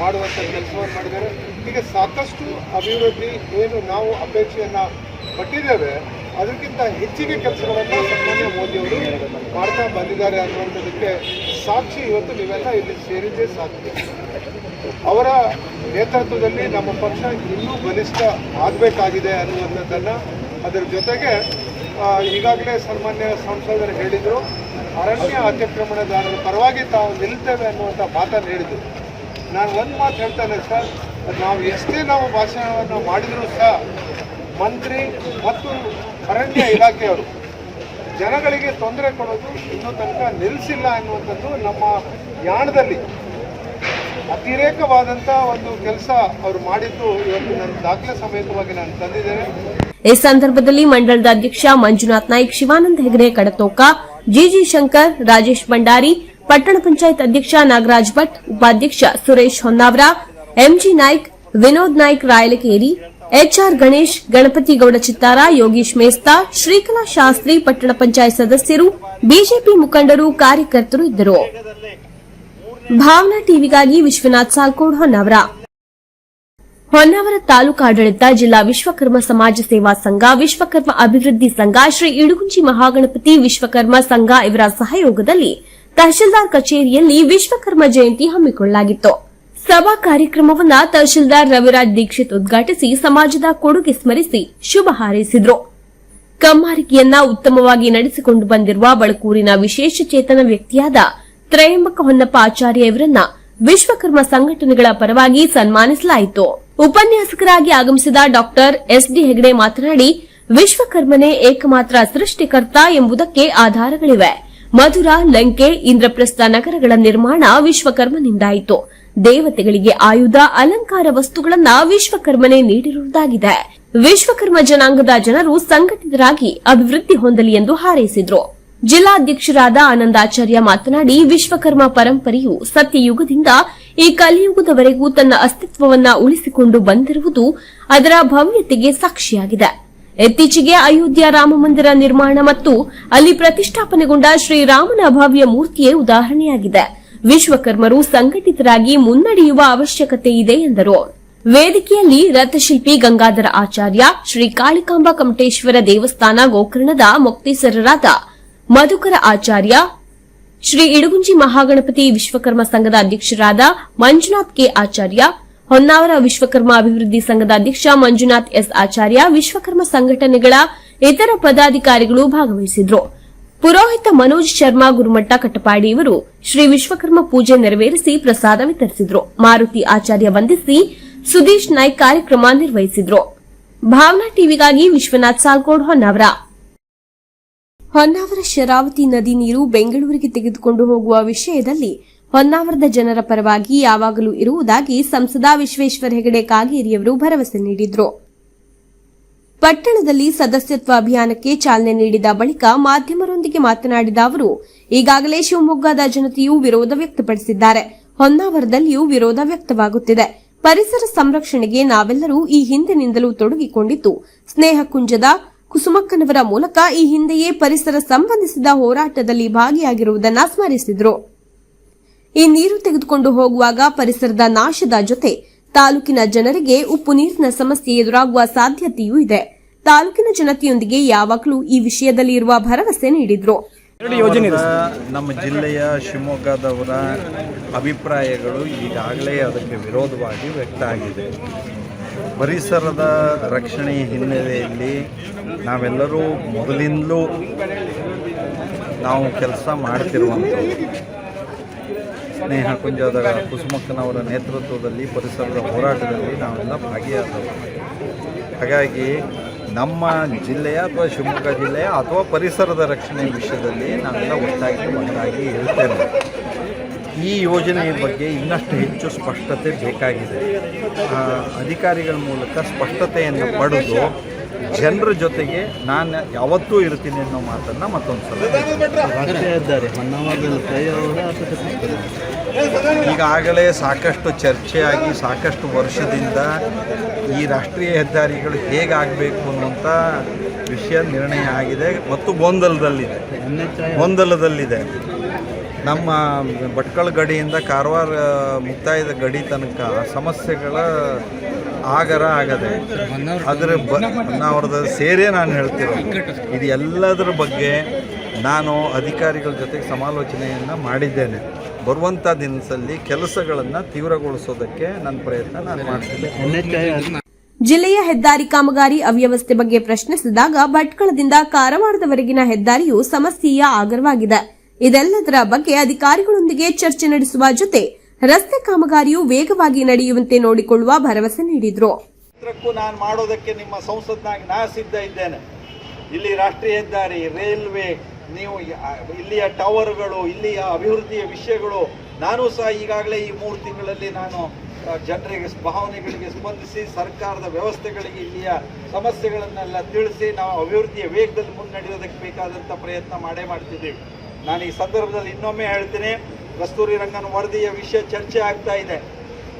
ಮಾಡುವಂಥ ಕೆಲಸವನ್ನು ಮಾಡಿದ್ದಾರೆ. ಹೀಗೆ ಸಾಕಷ್ಟು ಅಭಿವೃದ್ಧಿ ಏನು ನಾವು ಅಪೇಕ್ಷೆಯನ್ನು ಪಟ್ಟಿದ್ದೇವೆ ಅದಕ್ಕಿಂತ ಹೆಚ್ಚಿಗೆ ಕೆಲಸಗಳನ್ನು ಸನ್ಮಾನ್ಯ ಮೋದಿಯವರು ಮಾಡ್ತಾ ಬಂದಿದ್ದಾರೆ ಅನ್ನುವಂಥದ್ದಕ್ಕೆ ಸಾಕ್ಷಿ ಇವತ್ತು ನೀವೆಲ್ಲ ಇಲ್ಲಿ ಸೇರಿದ್ದೇ ಸಾಧ್ಯ ಅವರ ನೇತೃತ್ವದಲ್ಲಿ ನಮ್ಮ ಪಕ್ಷ ಇನ್ನೂ ಬಲಿಷ್ಠ ಆಗಬೇಕಾಗಿದೆ ಅನ್ನುವಂಥದ್ದನ್ನು ಅದರ ಜೊತೆಗೆ ಈಗಾಗಲೇ ಸನ್ಮಾನ್ಯ ಸಂಸದರು ಹೇಳಿದರು, ಅರಣ್ಯ ಅತಿಕ್ರಮಣದಾರರ ಪರವಾಗಿ ತಾವು ನಿಲ್ತೇವೆ ಅನ್ನುವಂಥ ಮಾತನ್ನು ಹೇಳಿದರು. ನಾನು ಒಂದು ಮಾತು ಹೇಳ್ತಾನೆ ಸರ್, ನಾವು ಎಷ್ಟೇ ನಾವು ಭಾಷಣವನ್ನು ಮಾಡಿದರೂ ಸಹ, ಮಂತ್ರಿ ಮತ್ತು ಅರಣ್ಯ ಇಲಾಖೆಯವರು. ಜನಗಳಿಗೆ ತೊಂದರೆ ಕೊಡೋದು ಇನ್ನೂ ತನಕ ನಿಲ್ಲಿಸಿಲ್ಲ ಅನ್ನುವಂಥದ್ದು ನಮ್ಮ ಯಾಣದಲ್ಲಿ ಅತಿರೇಕವಾದಂಥ ಒಂದು ಕೆಲಸ ಅವರು ಮಾಡಿದ್ದು ಇವತ್ತು ನನ್ನ ದಾಖಲೆ ಸಮೇತವಾಗಿ ನಾನು ತಂದಿದ್ದೇನೆ. ಈ ಸಂದರ್ಭದಲ್ಲಿ ಮಂಡಳದ ಅಧ್ಯಕ್ಷ ಮಂಜುನಾಥ್ ನಾಯ್ಕ್, ಶಿವಾನಂದ ಹೆಗಡೆ ಕಡತೋಕ ಜಿಜಿ ಶಂಕರ್, ರಾಜೇಶ್ ಭಂಡಾರಿ, ಪಟ್ಟಣ ಪಂಚಾಯತ್ ಅಧ್ಯಕ್ಷ ನಾಗರಾಜ್ ಭಟ್, ಉಪಾಧ್ಯಕ್ಷ Suresh Honnavar M G Naik, Vinod Naik Rayalakeri H R Ganesh, Ganapati Gowda Chittara, Yogish Mesta, Srikala Shastri, ಪಟ್ಟಣ ಪಂಚಾಯತ್ ಸದಸ್ಯರು, ಬಿಜೆಪಿ ಮುಖಂಡರು, ಕಾರ್ಯಕರ್ತರು ಇದ್ದರು. ಭಾವನಾ ಟಿವಿಗಾಗಿ ವಿಶ್ವನಾಥ್ ಸಾಲ್ಕೋಡ್ ಹೊನ್ನಾವರ. ಹೊನ್ನಾವರ ತಾಲೂಕಾಡಳಿತ ಜಿಲ್ಲಾ ವಿಶ್ವಕರ್ಮ ಸಮಾಜ ಸೇವಾ ಸಂಘ, ವಿಶ್ವಕರ್ಮ ಅಭಿವೃದ್ಧಿ ಸಂಘ, ಶ್ರೀ ಇಡುಗುಂಜಿ ಮಹಾಗಣಪತಿ ವಿಶ್ವಕರ್ಮ ಸಂಘ ಇವರ ಸಹಯೋಗದಲ್ಲಿ ತಹಶೀಲ್ದಾರ್ ಕಚೇರಿಯಲ್ಲಿ ವಿಶ್ವಕರ್ಮ ಜಯಂತಿ ಹಮ್ಮಿಕೊಳ್ಳಲಾಗಿತ್ತು. ಸಭಾ ಕಾರ್ಯಕ್ರಮವನ್ನ ತಹಶೀಲ್ದಾರ್ ರವಿರಾಜ್ ದೀಕ್ಷಿತ್ ಉದ್ಘಾಟಿಸಿ ಸಮಾಜದ ಕೊಡುಗೆ ಸ್ಮರಿಸಿ ಶುಭ ಹಾರೈಸಿದ್ರು. ಕಮ್ಮಾರಿಕೆಯನ್ನ ಉತ್ತಮವಾಗಿ ನಡೆಸಿಕೊಂಡು ಬಂದಿರುವ ಬಳಕೂರಿನ ವಿಶೇಷ ಚೇತನ ವ್ಯಕ್ತಿಯಾದ ತ್ರಯಂಬಕ ಹೊನ್ನಪ್ಪ ಆಚಾರ್ಯ ಇವರನ್ನ ವಿಶ್ವಕರ್ಮ ಸಂಘಟನೆಗಳ ಪರವಾಗಿ ಸನ್ಮಾನಿಸಲಾಯಿತು. ಉಪನ್ಯಾಸಕರಾಗಿ ಆಗಮಿಸಿದ ಡಾಕ್ಟರ್ ಎಸ್ಡಿ ಹೆಗಡೆ ಮಾತನಾಡಿ, ವಿಶ್ವಕರ್ಮನೇ ಏಕಮಾತ್ರ ಸೃಷ್ಟಿಕರ್ತ ಎಂಬುದಕ್ಕೆ ಆಧಾರಗಳಿವೆ. ಮಧುರ, ಲಂಕೆ, ಇಂದ್ರಪ್ರಸ್ಥ ನಗರಗಳ ನಿರ್ಮಾಣ ವಿಶ್ವಕರ್ಮನಿಂದಾಯಿತು. ದೇವತೆಗಳಿಗೆ ಆಯುಧ, ಅಲಂಕಾರ ವಸ್ತುಗಳನ್ನ ವಿಶ್ವಕರ್ಮನೇ ನೀಡಿರುವುದಾಗಿದೆ. ವಿಶ್ವಕರ್ಮ ಜನಾಂಗದ ಜನರು ಸಂಘಟಿತರಾಗಿ ಅಭಿವೃದ್ಧಿ ಹೊಂದಲಿ ಎಂದು ಹಾರೈಸಿದ್ರು. ಜಿಲ್ಲಾಧ್ಯಕ್ಷರಾದ ಆನಂದಾಚಾರ್ಯ ಮಾತನಾಡಿ, ವಿಶ್ವಕರ್ಮ ಪರಂಪರೆಯು ಸತ್ಯಯುಗದಿಂದ ಈ ಕಲಿಯುಗದವರೆಗೂ ತನ್ನ ಅಸ್ತಿತ್ವವನ್ನ ಉಳಿಸಿಕೊಂಡು ಬಂದಿರುವುದು ಅದರ ಭವ್ಯತೆಗೆ ಸಾಕ್ಷಿಯಾಗಿದೆ. ಇತ್ತೀಚೆಗೆ ಅಯೋಧ್ಯ ರಾಮಮಂದಿರ ನಿರ್ಮಾಣ ಮತ್ತು ಅಲ್ಲಿ ಪ್ರತಿಷ್ಠಾಪನೆಗೊಂಡ ಶ್ರೀರಾಮನ ಭವ್ಯ ಮೂರ್ತಿಯೇ ಉದಾಹರಣೆಯಾಗಿದೆ. ವಿಶ್ವಕರ್ಮರು ಸಂಘಟಿತರಾಗಿ ಮುನ್ನಡೆಯುವ ಅವಶ್ಯಕತೆ ಇದೆ ಎಂದರು. ವೇದಿಕೆಯಲ್ಲಿ ರಥಶಿಲ್ಪಿ ಗಂಗಾಧರ ಆಚಾರ್ಯ, ಶ್ರೀ ಕಾಳಿಕಾಂಬ ಕಮಟೇಶ್ವರ ದೇವಸ್ಥಾನ ಗೋಕರ್ಣದ ಮೊಕ್ತೇಸರರಾದ ಮಧುಕರ ಆಚಾರ್ಯ, ಶ್ರೀ ಇಡಗುಂಜಿ ಮಹಾಗಣಪತಿ ವಿಶ್ವಕರ್ಮ ಸಂಘದ ಅಧ್ಯಕ್ಷರಾದ ಮಂಜುನಾಥ್ ಕೆ ಆಚಾರ್ಯ, ಹೊನ್ನಾವರ ವಿಶ್ವಕರ್ಮ ಅಭಿವೃದ್ಧಿ ಸಂಘದ ಅಧ್ಯಕ್ಷ ಮಂಜುನಾಥ್ ಎಸ್ ಆಚಾರ್ಯ, ವಿಶ್ವಕರ್ಮ ಸಂಘಟನೆಗಳ ಇತರ ಪದಾಧಿಕಾರಿಗಳು ಭಾಗವಹಿಸಿದ್ರು. ಪುರೋಹಿತ ಮನೋಜ್ ಶರ್ಮಾ ಗುರುಮಟ್ಟ ಕಟ್ಟಪಾಡಿ ಇವರು ಶ್ರೀ ವಿಶ್ವಕರ್ಮ ಪೂಜೆ ನೆರವೇರಿಸಿ ಪ್ರಸಾದ ವಿತರಿಸಿದ್ರು. ಮಾರುತಿ ಆಚಾರ್ಯ ವಂದಿಸಿ ಸುದೀಶ್ ನಾಯ್ಕ್ ಕಾರ್ಯಕ್ರಮ ನಿರ್ವಹಿಸಿದ್ರು. ಭಾವನಾ ಟಿವಿಗಾಗಿ ವಿಶ್ವನಾಥ್ ಸಾಲ್ಕೋಡ್ ಹೊನ್ನಾವರ. ಹೊನ್ನಾವರ ಶರಾವತಿ ನದಿ ನೀರು ಬೆಂಗಳೂರಿಗೆ ತೆಗೆದುಕೊಂಡು ಹೋಗುವ ವಿಷಯದಲ್ಲಿ ಹೊನ್ನಾವರದ ಜನರ ಪರವಾಗಿ ಯಾವಾಗಲೂ ಇರುವುದಾಗಿ ಸಂಸದ ವಿಶ್ವೇಶ್ವರ ಹೆಗಡೆ ಕಾಗೇರಿಯವರು ಭರವಸೆ ನೀಡಿದ್ರು. ಪಟ್ಟಣದಲ್ಲಿ ಸದಸ್ಯತ್ವ ಅಭಿಯಾನಕ್ಕೆ ಚಾಲನೆ ನೀಡಿದ ಬಳಿಕ ಮಾಧ್ಯಮರೊಂದಿಗೆ ಮಾತನಾಡಿದ ಅವರು, ಈಗಾಗಲೇ ಶಿವಮೊಗ್ಗದ ಜನತೆಯು ವಿರೋಧ ವ್ಯಕ್ತಪಡಿಸಿದ್ದಾರೆ. ಹೊನ್ನಾವರದಲ್ಲಿಯೂ ವಿರೋಧ ವ್ಯಕ್ತವಾಗುತ್ತಿದೆ. ಪರಿಸರ ಸಂರಕ್ಷಣೆಗೆ ನಾವೆಲ್ಲರೂ ಈ ಹಿಂದಿನಿಂದಲೂ ತೊಡಗಿಕೊಂಡಿದ್ದು, ಸ್ನೇಹ ಕುಂಜದ ಕುಸುಮಕ್ಕನವರ ಮೂಲಕ ಈ ಹಿಂದೆಯೇ ಪರಿಸರ ಸಂಬಂಧಿಸಿದ ಹೋರಾಟದಲ್ಲಿ ಭಾಗಿಯಾಗಿರುವುದನ್ನು ಸ್ಮರಿಸಿದರು. ಈ ನೀರು ತೆಗೆದುಕೊಂಡು ಹೋಗುವಾಗ ಪರಿಸರದ ನಾಶದ ಜೊತೆ ತಾಲೂಕಿನ ಜನರಿಗೆ ಉಪ್ಪು ನೀರಿನ ಸಮಸ್ಯೆ ಎದುರಾಗುವ ಸಾಧ್ಯತೆಯೂ ಇದೆ. ತಾಲೂಕಿನ ಜನತೆಯೊಂದಿಗೆ ಯಾವಾಗಲೂ ಈ ವಿಷಯದಲ್ಲಿ ಇರುವ ಭರವಸೆ ನೀಡಿದ್ರು. ನಮ್ಮ ಜಿಲ್ಲೆಯ ಶಿವಮೊಗ್ಗದವರ ಅಭಿಪ್ರಾಯಗಳು ಈಗಾಗಲೇ ಅದಕ್ಕೆ ವಿರೋಧವಾಗಿ ವ್ಯಕ್ತ ಆಗಿದೆ. ಪರಿಸರದ ರಕ್ಷಣೆಯ ಹಿನ್ನೆಲೆಯಲ್ಲಿ ನಾವೆಲ್ಲರೂ ಮೊದಲಿಂದಲೂ ನಾವು ಕೆಲಸ ಮಾಡ್ತಿರುವಂಥ ಸ್ನೇಹ ಕುಂಜದ ಕುಸುಮಕ್ಕನವರ ನೇತೃತ್ವದಲ್ಲಿ ಪರಿಸರದ ಹೋರಾಟದಲ್ಲಿ ನಾವೆಲ್ಲ ಭಾಗಿಯಾದವರು. ಹಾಗಾಗಿ ನಮ್ಮ ಜಿಲ್ಲೆಯ ಅಥವಾ ಶಿವಮೊಗ್ಗ ಜಿಲ್ಲೆಯ ಅಥವಾ ಪರಿಸರದ ರಕ್ಷಣೆ ವಿಷಯದಲ್ಲಿ ನಾವೆಲ್ಲ ಒಟ್ಟಾಗಿ ಒಂದಾಗಿ ಇರುತ್ತೇವೆ ಈ ಯೋಜನೆಯ ಬಗ್ಗೆ ಇನ್ನಷ್ಟು ಹೆಚ್ಚು ಸ್ಪಷ್ಟತೆ ಬೇಕಾಗಿದೆ. ಅಧಿಕಾರಿಗಳ ಮೂಲಕ ಸ್ಪಷ್ಟತೆಯನ್ನು ಪಡೆದು ಜನರ ಜೊತೆಗೆ ನಾನು ಯಾವತ್ತೂ ಇರ್ತೀನಿ ಅನ್ನೋ ಮಾತನ್ನು ಮತ್ತೊಂದು ಸಲ ಈಗಾಗಲೇ ಸಾಕಷ್ಟು ಚರ್ಚೆಯಾಗಿ, ಸಾಕಷ್ಟು ವರ್ಷದಿಂದ ಈ ರಾಷ್ಟ್ರೀಯ ಹೆದ್ದಾರಿಗಳು ಹೇಗಾಗಬೇಕು ಅನ್ನುವಂಥ ವಿಷಯ ನಿರ್ಣಯ ಆಗಿದೆ. ಮತ್ತು ಗೊಂದಲದಲ್ಲಿದೆ. ಗೊಂದಲದಲ್ಲಿದೆ. ನಮ್ಮ ಭಟ್ಕಳ ಗಡಿಯಿಂದ ಕಾರವಾರ ಮುಕ್ತಾಯದ ಗಡಿ ತನಕ ಸಮಸ್ಯೆಗಳ ಆಗರ ಆಗದೆ ಅದರ ಬ ಸೇರೇ ನಾನು ಹೇಳ್ತಿರೋದು. ಇದು ಎಲ್ಲದರ ಬಗ್ಗೆ ನಾನು ಅಧಿಕಾರಿಗಳ ಜೊತೆಗೆ ಸಮಾಲೋಚನೆಯನ್ನು ಮಾಡಿದ್ದೇನೆ. ಬರುವಂಥ ದಿನಸಲ್ಲಿ ಕೆಲಸಗಳನ್ನು ತೀವ್ರಗೊಳಿಸೋದಕ್ಕೆ ನನ್ನ ಪ್ರಯತ್ನ ನಾನು ಐ ಜಿಲ್ಲೆಯ ಹೆದ್ದಾರಿ ಕಾಮಗಾರಿ ಅವ್ಯವಸ್ಥೆ ಬಗ್ಗೆ ಪ್ರಶ್ನಿಸಿದಾಗ ಭಟ್ಕಳದಿಂದ ಕಾರವಾರದವರೆಗಿನ ಹೆದ್ದಾರಿಯು ಸಮಸ್ಯೆಯ ಆಗರವಾಗಿದೆ. ಇದೆಲ್ಲದರ ಬಗ್ಗೆ ಅಧಿಕಾರಿಗಳೊಂದಿಗೆ ಚರ್ಚೆ ನಡೆಸುವ ಜೊತೆ ರಸ್ತೆ ಕಾಮಗಾರಿಯು ವೇಗವಾಗಿ ನಡೆಯುವಂತೆ ನೋಡಿಕೊಳ್ಳುವ ಭರವಸೆ ನೀಡಿದರು. ನಾನು ಮಾಡೋದಕ್ಕೆ ನಿಮ್ಮ ಸಂಸತ್ನಾಗಿ ನಾ ಸಿದ್ಧ ಇದ್ದೇನೆ. ಇಲ್ಲಿ ರಾಷ್ಟ್ರೀಯ ಹೆದ್ದಾರಿ, ರೈಲ್ವೆ, ನೀವು ಇಲ್ಲಿಯ ಟವರ್ಗಳು, ಇಲ್ಲಿಯ ಅಭಿವೃದ್ಧಿಯ ವಿಷಯಗಳು, ನಾನು ಸಹ ಈಗಾಗಲೇ ಈ ಮೂರು ತಿಂಗಳಲ್ಲಿ ನಾನು ಜನರಿಗೆ ಭಾವನೆಗಳಿಗೆ ಸ್ಪಂದಿಸಿ ಸರ್ಕಾರದ ವ್ಯವಸ್ಥೆಗಳಿಗೆ ಇಲ್ಲಿಯ ಸಮಸ್ಯೆಗಳನ್ನೆಲ್ಲ ತಿಳಿಸಿ ನಾವು ಅಭಿವೃದ್ಧಿಯ ವೇಗದಲ್ಲಿ ಮುನ್ನಡೆಯೋದಕ್ಕೆ ಬೇಕಾದಂಥ ಪ್ರಯತ್ನ ಮಾಡೇ ಮಾಡ್ತಿದ್ದೀವಿ. ನಾನು ಈ ಸಂದರ್ಭದಲ್ಲಿ ಇನ್ನೊಮ್ಮೆ ಹೇಳ್ತೀನಿ ಕಸ್ತೂರಿ ರಂಗನ್ ವರದಿಯ ವಿಷಯ ಚರ್ಚೆ ಆಗ್ತಾ ಇದೆ.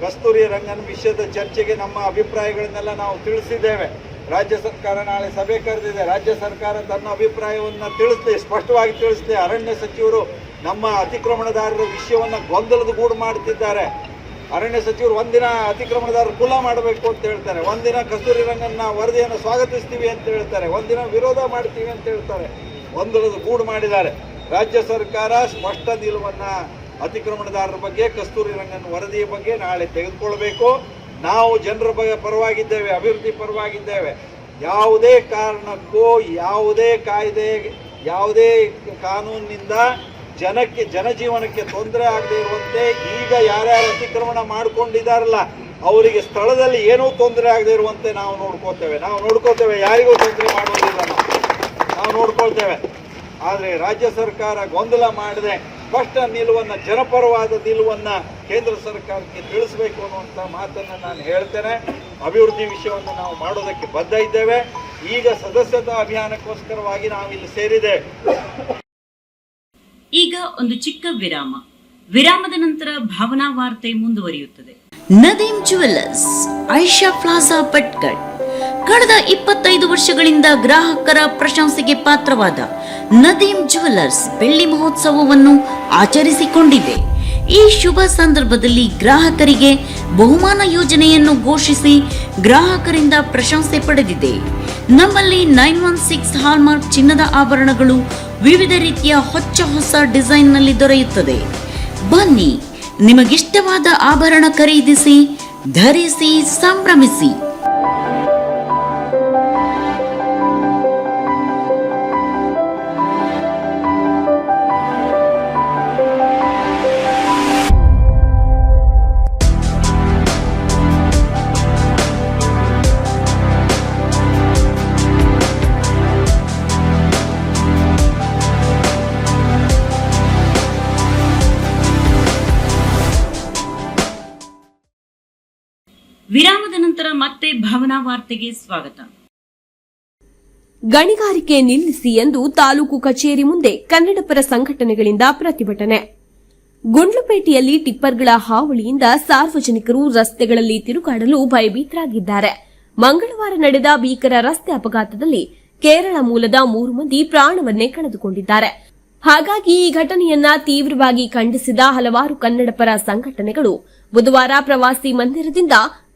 ಕಸ್ತೂರಿ ರಂಗನ್ ವಿಷಯದ ಚರ್ಚೆಗೆ ನಮ್ಮ ಅಭಿಪ್ರಾಯಗಳನ್ನೆಲ್ಲ ನಾವು ತಿಳಿಸಿದ್ದೇವೆ. ರಾಜ್ಯ ಸರ್ಕಾರ ನಾಳೆ ಸಭೆ ಕರೆದಿದೆ. ರಾಜ್ಯ ಸರ್ಕಾರ ತನ್ನ ಅಭಿಪ್ರಾಯವನ್ನು ತಿಳಿಸ್ಲಿ, ಸ್ಪಷ್ಟವಾಗಿ ತಿಳಿಸ್ಲಿ. ಅರಣ್ಯ ಸಚಿವರು ನಮ್ಮ ಅತಿಕ್ರಮಣದಾರರ ವಿಷಯವನ್ನು ಗೊಂದಲದ ಗೂಡು ಮಾಡ್ತಿದ್ದಾರೆ. ಅರಣ್ಯ ಸಚಿವರು ಒಂದಿನ ಅತಿಕ್ರಮಣದಾರರು ಕುಲ ಮಾಡಬೇಕು ಅಂತ ಹೇಳ್ತಾರೆ. ಒಂದಿನ ಕಸ್ತೂರಿ ರಂಗನ್ನ ವರದಿಯನ್ನು ಸ್ವಾಗತಿಸ್ತೀವಿ ಅಂತ ಹೇಳ್ತಾರೆ. ಒಂದಿನ ವಿರೋಧ ಮಾಡ್ತೀವಿ ಅಂತ ಹೇಳ್ತಾರೆ. ಗೊಂದಲದ ಗೂಡು ಮಾಡಿದ್ದಾರೆ. ರಾಜ್ಯ ಸರ್ಕಾರ ಸ್ಪಷ್ಟ ನಿಲುವನ್ನ ಅತಿಕ್ರಮಣದಾರರ ಬಗ್ಗೆ, ಕಸ್ತೂರಿ ರಂಗನ್ ವರದಿಯ ಬಗ್ಗೆ ನಾಳೆ ತೆಗೆದುಕೊಳ್ಬೇಕು ನಾವು ಜನರ ಬಗ್ಗೆ ಪರವಾಗಿದ್ದೇವೆ, ಅಭಿವೃದ್ಧಿ ಪರವಾಗಿದ್ದೇವೆ. ಯಾವುದೇ ಕಾರಣಕ್ಕೂ, ಯಾವುದೇ ಕಾಯ್ದೆ, ಯಾವುದೇ ಕಾನೂನಿನಿಂದ ಜನಕ್ಕೆ, ಜನಜೀವನಕ್ಕೆ ತೊಂದರೆ ಆಗದೆ ಇರುವಂತೆ ಈಗ ಯಾರ್ಯಾರು ಅತಿಕ್ರಮಣ ಮಾಡಿಕೊಂಡಿದ್ದಾರಲ್ಲ, ಅವರಿಗೆ ಸ್ಥಳದಲ್ಲಿ ಏನೂ ತೊಂದರೆ ಆಗದೆ ಇರುವಂತೆ ನಾವು ನೋಡ್ಕೋತೇವೆ. ನಾವು ನೋಡ್ಕೋತೇವೆ, ಯಾರಿಗೂ ತೊಂದರೆ ಮಾಡುವುದಿಲ್ಲ ನಾವು. ನಾವು ನೋಡ್ಕೊಳ್ತೇವೆ. ಆದರೆ ರಾಜ್ಯ ಸರ್ಕಾರ ಗೊಂದಲ ಮಾಡದೆ. ಸ್ಪಷ್ಟ ನಿಲುವನ್ನು ಜನಪರವಾದ ನಿಲುವನ್ನು ಕೇಂದ್ರ ಸರ್ಕಾರಕ್ಕೆ ತಿಳಿಸಬೇಕು ಅನ್ನುವಂಥ ಮಾತನ್ನು ನಾನು ಹೇಳ್ತೇನೆ. ಅಭಿವೃದ್ಧಿ ವಿಷಯವನ್ನು ನಾವು ಮಾಡೋದಕ್ಕೆ ಬದ್ಧ ಇದ್ದೇವೆ. ಈಗ ಸದಸ್ಯತಾ ಅಭಿಯಾನಕ್ಕೋಸ್ಕರವಾಗಿ ನಾವು ಇಲ್ಲಿ ಸೇರಿದೆ. ಈಗ ಒಂದು ಚಿಕ್ಕ ವಿರಾಮ. ವಿರಾಮದ ನಂತರ ಭಾವನಾ ವಾರ್ತೆ ಮುಂದುವರಿಯುತ್ತದೆ. ನದೀಮ್ ಜುವೆಲ್ಲರ್ಸ್ ಐಶಾ ಪ್ಲಾಜಾ ಭಟ್ಕಳ್ ಕಳೆದ ಇಪ್ಪತ್ತೈದು ವರ್ಷಗಳಿಂದ ಗ್ರಾಹಕರ ಪ್ರಶಂಸೆಗೆ ಪಾತ್ರವಾದ ನದೀಮ್ ಜುವೆಲ್ಲರ್ಸ್ ಬೆಳ್ಳಿ ಮಹೋತ್ಸವವನ್ನು ಆಚರಿಸಿಕೊಂಡಿದೆ. ಈ ಶುಭ ಸಂದರ್ಭದಲ್ಲಿ ಗ್ರಾಹಕರಿಗೆ ಬಹುಮಾನ ಯೋಜನೆಯನ್ನು ಘೋಷಿಸಿ ಗ್ರಾಹಕರಿಂದ ಪ್ರಶಂಸೆ ಪಡೆದಿದೆ. ನಮ್ಮಲ್ಲಿ ನೈನ್ ಒನ್ ಸಿಕ್ಸ್ ಹಾಲ್ಮಾರ್ಕ್ ಚಿನ್ನದ ಆಭರಣಗಳು ವಿವಿಧ ರೀತಿಯ ಹೊಚ್ಚ ಹೊಸ ಡಿಸೈನ್ನಲ್ಲಿ ದೊರೆಯುತ್ತದೆ. ಬನ್ನಿ, ನಿಮಗಿಷ್ಟವಾದ ಆಭರಣ ಖರೀದಿಸಿ, ಧರಿಸಿ, ಸಂಭ್ರಮಿಸಿ. ಭಾವನಾ ವಾರ್ತೆಗೆ ಸ್ವಾಗತ. ಗಣಿಗಾರಿಕೆ ನಿಲ್ಲಿಸಿ ಎಂದು ತಾಲೂಕು ಕಚೇರಿ ಮುಂದೆ ಕನ್ನಡಪರ ಸಂಘಟನೆಗಳಿಂದ ಪ್ರತಿಭಟನೆ. ಗುಂಡ್ಲುಪೇಟೆಯಲ್ಲಿ ಟಿಪ್ಪರ್ಗಳ ಹಾವಳಿಯಿಂದ ಸಾರ್ವಜನಿಕರು ರಸ್ತೆಗಳಲ್ಲಿ ತಿರುಗಾಡಲು ಭಯಭೀತರಾಗಿದ್ದಾರೆ. ಮಂಗಳವಾರ ನಡೆದ ಭೀಕರ ರಸ್ತೆ ಅಪಘಾತದಲ್ಲಿ ಕೇರಳ ಮೂಲದ ಮೂರು ಮಂದಿ ಪ್ರಾಣವನ್ನೇ ಕಳೆದುಕೊಂಡಿದ್ದಾರೆ. ಹಾಗಾಗಿ ಈ ಘಟನೆಯನ್ನ ತೀವ್ರವಾಗಿ ಖಂಡಿಸಿದ ಹಲವಾರು ಕನ್ನಡಪರ ಸಂಘಟನೆಗಳು ಬುಧವಾರ ಪ್ರವಾಸಿ ಮಂದಿರದಿಂದ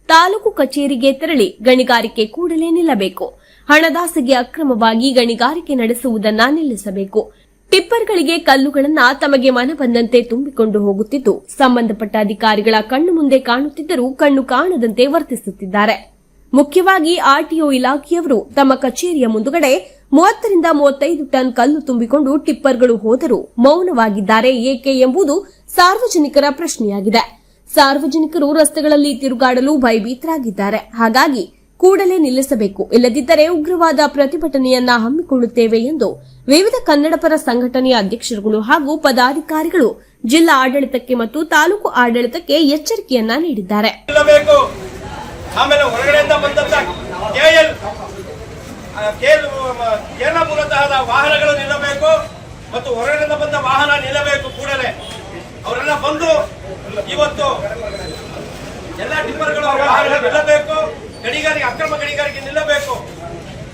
ತಾಲೂಕು ಕಚೇರಿಗೆ ತೆರಳಿ ಗಣಿಗಾರಿಕೆ ಕೂಡಲೇ ನಿಲ್ಲಬೇಕು. ಹಣದಾಸೆಗೆ ಅಕ್ರಮವಾಗಿ ಗಣಿಗಾರಿಕೆ ನಡೆಸುವುದನ್ನ ನಿಲ್ಲಿಸಬೇಕು. ಟಿಪ್ಪರ್ಗಳಿಗೆ ಕಲ್ಲುಗಳನ್ನ ತಮಗೆ ಮನ ಬಂದಂತೆ ತುಂಬಿಕೊಂಡು ಹೋಗುತ್ತಿದ್ದು, ಸಂಬಂಧಪಟ್ಟ ಅಧಿಕಾರಿಗಳ ಕಣ್ಣು ಮುಂದೆ ಕಾಣುತ್ತಿದ್ದರೂ ಕಣ್ಣು ಕಾಣದಂತೆ ವರ್ತಿಸುತ್ತಿದ್ದಾರೆ. ಮುಖ್ಯವಾಗಿ ಆರ್ಟಿಒ ಇಲಾಖೆಯವರು ತಮ್ಮ ಕಚೇರಿಯ ಮುಂದುಗಡೆ ಮೂವತ್ತರಿಂದ ಮೂವತ್ತೈದು ಟನ್ ಕಲ್ಲು ತುಂಬಿಕೊಂಡು ಟಿಪ್ಪರ್ಗಳು ಹೋದರೂ ಮೌನವಾಗಿದ್ದಾರೆ ಏಕೆ ಎಂಬುದು ಸಾರ್ವಜನಿಕರ ಪ್ರಶ್ನೆಯಾಗಿದೆ. ಸಾರ್ವಜನಿಕರು ರಸ್ತೆಗಳಲ್ಲಿ ತಿರುಗಾಡಲು ಭಯಭೀತರಾಗಿದ್ದಾರೆ. ಹಾಗಾಗಿ ಕೂಡಲೇ ನಿಲ್ಲಿಸಬೇಕು. ಇಲ್ಲದಿದ್ದರೆ ಉಗ್ರವಾದ ಪ್ರತಿಭಟನೆಯನ್ನ ಹಮ್ಮಿಕೊಳ್ಳುತ್ತೇವೆ ಎಂದು ವಿವಿಧ ಕನ್ನಡಪರ ಸಂಘಟನೆಯ ಅಧ್ಯಕ್ಷರುಗಳು ಹಾಗೂ ಪದಾಧಿಕಾರಿಗಳು ಜಿಲ್ಲಾ ಆಡಳಿತಕ್ಕೆ ಮತ್ತು ತಾಲೂಕು ಆಡಳಿತಕ್ಕೆ ಎಚ್ಚರಿಕೆಯನ್ನ ನೀಡಿದ್ದಾರೆ. ವಾಹನಗಳು ನಿಲ್ಲಬೇಕು. ಮತ್ತು ಹೊರಗಡೆಯಿಂದ ಬಂದ ವಾಹನ ನಿಲ್ಲಬೇಕು ಕೂಡಲೇ. ಅವರೆಲ್ಲ ಬಂದು ಇವತ್ತು ಎಲ್ಲ ಟಿಪ್ಪರ್ಗಳು ನಿಲ್ಲಬೇಕು ಗಣಿಗಾರಿಕೆ, ಅಕ್ರಮ ಗಣಿಗಾರಿಕೆ ನಿಲ್ಲಬೇಕು.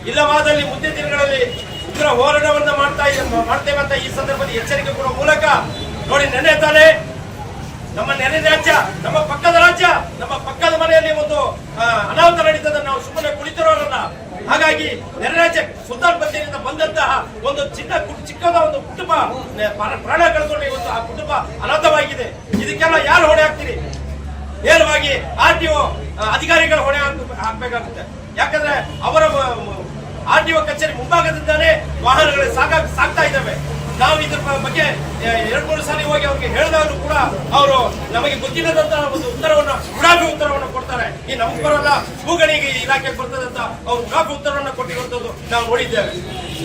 ಇಲ್ಲವಾದಲ್ಲಿ ಮುಂದಿನ ದಿನಗಳಲ್ಲಿ ಉಗ್ರ ಹೋರಾಟವನ್ನು ಮಾಡ್ತಾ ಮಾಡ್ತೇವೆ ಅಂತ ಈ ಸಂದರ್ಭದಲ್ಲಿ ಎಚ್ಚರಿಕೆ ಕೊಡುವ ಮೂಲಕ ನೋಡಿ ನೆನೆ ತಾನೆ ನಮ್ಮ ನೆರೆ ರಾಜ್ಯ, ನಮ್ಮ ಪಕ್ಕದ ರಾಜ್ಯ, ನಮ್ಮ ಪಕ್ಕದ ಮನೆಯಲ್ಲಿ ಒಂದು ಅನಾಹುತ ನಡೀತದನ್ನು ನಾವು ಸುಮ್ಮನೆ ಕುಳಿತಿರೋರಲ್ಲ ಹಾಗಾಗಿ ನೆರೆ ರಾಜ್ಯ ಸುಲ್ತಾನ್ ಬಂದಂತಹ ಒಂದು ಚಿಕ್ಕ ಚಿಕ್ಕದ ಒಂದು ಕುಟುಂಬ ಪ್ರಾಣ- ಕಳೆದುಕೊಂಡು ಇವತ್ತು ಆ ಕುಟುಂಬ ಅನಾಥವಾಗಿದೆ. ಇದಕ್ಕೆಲ್ಲ ಯಾರು ಹೊಣೆ ಹಾಕ್ತೀರಿ? ನೇರವಾಗಿ ಆರ್ ಟಿ ಒ ಅಧಿಕಾರಿಗಳು ಹೊಣೆ ಹಾಕ್ಬೇಕಾಗುತ್ತೆ. ಯಾಕಂದ್ರೆ ಅವರ ಆರ್ ಟಿ ಒ ಕಚೇರಿ ಮುಂಭಾಗದಿಂದಾನೇ ವಾಹನಗಳು ಸಾಕ ಸಾಕ್ತಾ ಇದ್ದಾವೆ. ನಾವು ಇದ್ರ ಬಗ್ಗೆ ಎರಡು, ಮೂರು ಸಾರಿ ಹೋಗಿ ಅವ್ರಿಗೆ ಹೇಳಿದಾಗಲೂ ಕೂಡ ಅವರು ನಮಗೆ ಗೊತ್ತಿಲ್ಲದಂತ ಒಂದು ಉತ್ತರವನ್ನ ಉಡಾಫಿ ಉತ್ತರವನ್ನು ಕೊಡ್ತಾರೆ. ಈ ನಮ್ಗೆ ಬರಲ್ಲ, ಭೂಗಣಿಗೆ ಇಲಾಖೆಗೆ ಬರ್ತದೆ ಅಂತ ಅವ್ರು ಉಡಾಫಿ ಉತ್ತರವನ್ನ ಕೊಟ್ಟಿರುವಂತದ್ದು ನಾವು ನೋಡಿದ್ದೇವೆ.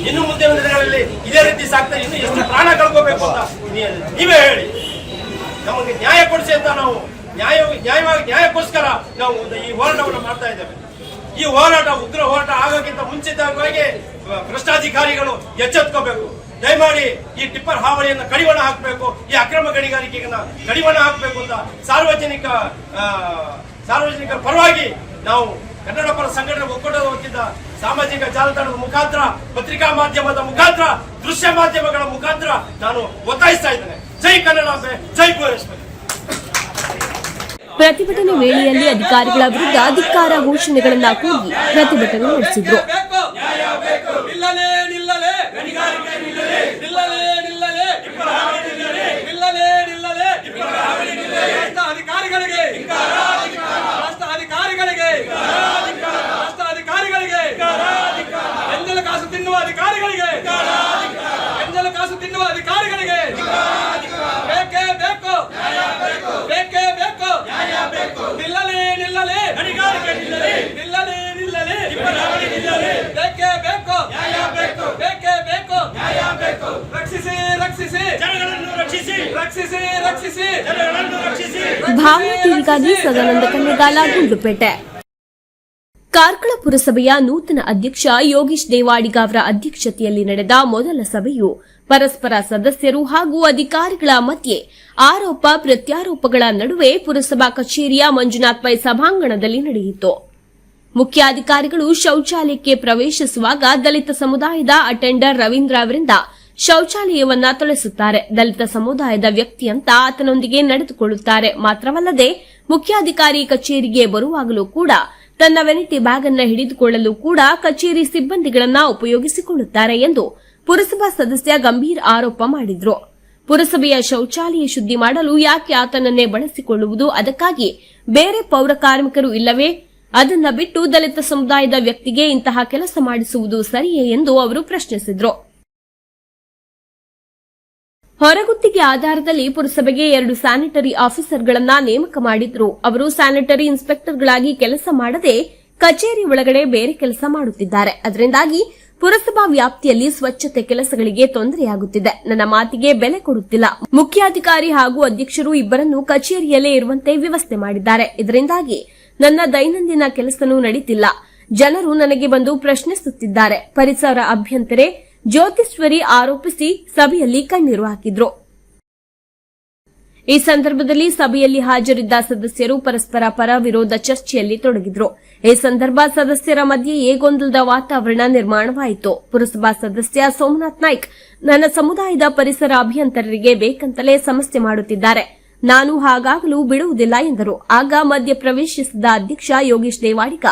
ಇನ್ನು ಮುಂದಿನ ದಿನಗಳಲ್ಲಿ ಇದೇ ರೀತಿ ಸಾಕ್ತಾರೆ ಇನ್ನು ಎಷ್ಟು ಪ್ರಾಣ ಕಳ್ಕೋಬೇಕು ಅಂತ ನೀವೇ ಹೇಳಿ. ನಮಗೆ ನ್ಯಾಯ ಕೊಡಿಸಿ ಅಂತ ನಾವು ನ್ಯಾಯ, ನ್ಯಾಯವಾಗಿ, ನ್ಯಾಯಕ್ಕೋಸ್ಕರ ನಾವು ಈ ಹೋರಾಟವನ್ನು ಮಾಡ್ತಾ ಇದ್ದೇವೆ. ಈ ಹೋರಾಟ, ಉಗ್ರ ಹೋರಾಟ ಆಗೋಕ್ಕಿಂತ ಮುಂಚಿತವಾಗಿ ಭ್ರಷ್ಟಾಧಿಕಾರಿಗಳು ಎಚ್ಚೆತ್ಕೋಬೇಕು. ದಯಮಾಡಿ ಈ ಟಿಪ್ಪರ್ ಹಾವಳಿಯನ್ನು ಕಡಿವಾಣ ಹಾಕಬೇಕು, ಈ ಅಕ್ರಮ ಗಣಿಗಾರಿಕೆಯನ್ನ ಕಡಿವಾಣ ಹಾಕಬೇಕು ಅಂತ ಸಾರ್ವಜನಿಕ ಸಾರ್ವಜನಿಕರ ಪರವಾಗಿ ನಾವು ಕನ್ನಡ ಪರ ಸಂಘಟನೆ ಒಕ್ಕೂಟದ ವತಿಯಿಂದ ಸಾಮಾಜಿಕ ಜಾಲತಾಣದ ಮುಖಾಂತರ, ಪತ್ರಿಕಾ ಮಾಧ್ಯಮದ ಮುಖಾಂತರ, ದೃಶ್ಯ ಮಾಧ್ಯಮಗಳ ಮುಖಾಂತರ ನಾನು ಒತ್ತಾಯಿಸ್ತಾ ಇದ್ದೇನೆ. ಜೈ ಕನ್ನಡ ಜೈ ಭುವನೇಶ್ವರಿ. ಪ್ರತಿಭಟನೆ ವೇಳೆಯಲ್ಲಿ ಅಧಿಕಾರಿಗಳ ವಿರುದ್ಧ ಅಧಿಕಾರ ಘೋಷಣೆಗಳನ್ನ ಕೂಗಿ ಪ್ರತಿಭಟನೆ ನಡೆಸಿದ್ರು ನಿಲ್ಲಲೇ ಭಾವನಾ ಸದಾನಂದ ಕಣ್ಣಗಾಲ ಗುಂಡ್ಲುಪೇಟೆ ಕಾರ್ಕಳ ಪುರಸಭೆಯ ನೂತನ ಅಧ್ಯಕ್ಷ ಯೋಗೀಶ್ ದೇವಾಡಿಗ ಅವರ ಅಧ್ಯಕ್ಷತೆಯಲ್ಲಿ ನಡೆದ ಮೊದಲ ಸಭೆಯು ಪರಸ್ಪರ ಸದಸ್ಯರು ಹಾಗೂ ಅಧಿಕಾರಿಗಳ ಮಧ್ಯೆ ಆರೋಪ, ಪ್ರತ್ಯಾರೋಪಗಳ ನಡುವೆ ಪುರಸಭಾ ಕಚೇರಿಯ ಮಂಜುನಾಥ್ ಪೈ ಸಭಾಂಗಣದಲ್ಲಿ ನಡೆಯಿತು. ಮುಖ್ಯಾಧಿಕಾರಿಗಳು ಶೌಚಾಲಯಕ್ಕೆ ಪ್ರವೇಶಿಸುವಾಗ ದಲಿತ ಸಮುದಾಯದ ಅಟೆಂಡರ್ ರವೀಂದ್ರ ಅವರಿಂದ ಶೌಚಾಲಯವನ್ನ ತೊಳೆಸುತ್ತಾರೆ ದಲಿತ ಸಮುದಾಯದ ವ್ಯಕ್ತಿ ಅಂತ ಆತನೊಂದಿಗೆ ನಡೆದುಕೊಳ್ಳುತ್ತಾರೆ. ಮಾತ್ರವಲ್ಲದೆ, ಮುಖ್ಯಾಧಿಕಾರಿ ಕಚೇರಿಗೆ ಬರುವಾಗಲೂ ಕೂಡ ತನ್ನ ವೆನಿಟಿ ಬ್ಯಾಗ್ ಅನ್ನ ಹಿಡಿದುಕೊಳ್ಳಲು ಕೂಡ ಕಚೇರಿ ಸಿಬ್ಬಂದಿಗಳನ್ನ ಉಪಯೋಗಿಸಿಕೊಳ್ಳುತ್ತಾರೆ ಎಂದು ಪುರಸಭಾ ಸದಸ್ಯ ಗಂಭೀರ್ ಆರೋಪ ಮಾಡಿದ್ರು. ಪುರಸಭೆಯ ಶೌಚಾಲಯ ಶುದ್ದಿ ಮಾಡಲು ಯಾಕೆ ಆತನನ್ನೇ ಬಳಸಿಕೊಳ್ಳುವುದು? ಅದಕ್ಕಾಗಿ ಬೇರೆ ಪೌರ ಕಾರ್ಮಿಕರು ಇಲ್ಲವೇ? ಅದನ್ನ ಬಿಟ್ಟು ದಲಿತ ಸಮುದಾಯದ ವ್ಯಕ್ತಿಗೆ ಇಂತಹ ಕೆಲಸ ಮಾಡಿಸುವುದು ಸರಿಯೇ ಎಂದು ಅವರು ಪ್ರಶ್ನಿಸಿದ್ರು. ಹೊರಗುತ್ತಿಗೆ ಆಧಾರದಲ್ಲಿ ಪುರಸಭೆಗೆ ಎರಡು ಸ್ಯಾನಿಟರಿ ಆಫೀಸರ್ಗಳನ್ನ ನೇಮಕ ಮಾಡಿದ್ರು. ಅವರು ಸ್ಯಾನಿಟರಿ ಇನ್ಸ್ಪೆಕ್ಟರ್ಗಳಾಗಿ ಕೆಲಸ ಮಾಡದೆ ಕಚೇರಿ ಒಳಗಡೆ ಬೇರೆ ಕೆಲಸ ಮಾಡುತ್ತಿದ್ದಾರೆ. ಅದರಿಂದಾಗಿ ಪುರಸಭಾ ವ್ಯಾಪ್ತಿಯಲ್ಲಿ ಸ್ವಚ್ಛತೆ ಕೆಲಸಗಳಿಗೆ ತೊಂದರೆಯಾಗುತ್ತಿದೆ. ನನ್ನ ಮಾತಿಗೆ ಬೆಲೆ ಕೊಡುತ್ತಿಲ್ಲ. ಮುಖ್ಯಾಧಿಕಾರಿ ಹಾಗೂ ಅಧ್ಯಕ್ಷರು ಇಬ್ಬರನ್ನು ಕಚೇರಿಯಲ್ಲೇ ಇರುವಂತೆ ವ್ಯವಸ್ಥೆ ಮಾಡಿದ್ದಾರೆ. ಇದರಿಂದಾಗಿ ನನ್ನ ದೈನಂದಿನ ಕೆಲಸನೂ ನಡೀತಿಲ್ಲ. ಜನರು ನನಗೆ ಬಂದು ಪ್ರಶ್ನಿಸುತ್ತಿದ್ದಾರೆ. ಪರಿಸರ ಅಭ್ಯಂತರೆ ಜ್ಯೋತಿಶ್ವರಿ ಆರೋಪಿಸಿ ಸಭೆಯಲ್ಲಿ ಕಣ್ಣೀರು ಹಾಕಿದ್ರು. ಈ ಸಂದರ್ಭದಲ್ಲಿ ಸಭೆಯಲ್ಲಿ ಹಾಜರಿದ್ದ ಸದಸ್ಯರು ಪರಸ್ಪರ ಪರ ವಿರೋಧ ಚರ್ಚೆಯಲ್ಲಿ ತೊಡಗಿದ್ರು. ಈ ಸಂದರ್ಭ ಸದಸ್ಯರ ಮಧ್ಯೆಯೇ ಗೊಂದಲದ ವಾತಾವರಣ ನಿರ್ಮಾಣವಾಯಿತು. ಪುರಸಭಾ ಸದಸ್ಯ ಸೋಮನಾಥ್ ನಾಯ್ಕ್, ನನ್ನ ಸಮುದಾಯದ ಪರಿಸರ ಅಭಿಯಂತರರಿಗೆ ಬೇಕಂತಲೇ ಸಮಸ್ಯೆ ಮಾಡುತ್ತಿದ್ದಾರೆ. ನಾನು ಹಾಗಾಗಲು ಬಿಡುವುದಿಲ್ಲ ಎಂದರು. ಆಗ ಮಧ್ಯ ಪ್ರವೇಶಿಸಿದ ಅಧ್ಯಕ್ಷ ಯೋಗೇಶ್ ದೇವಾಡಿಗ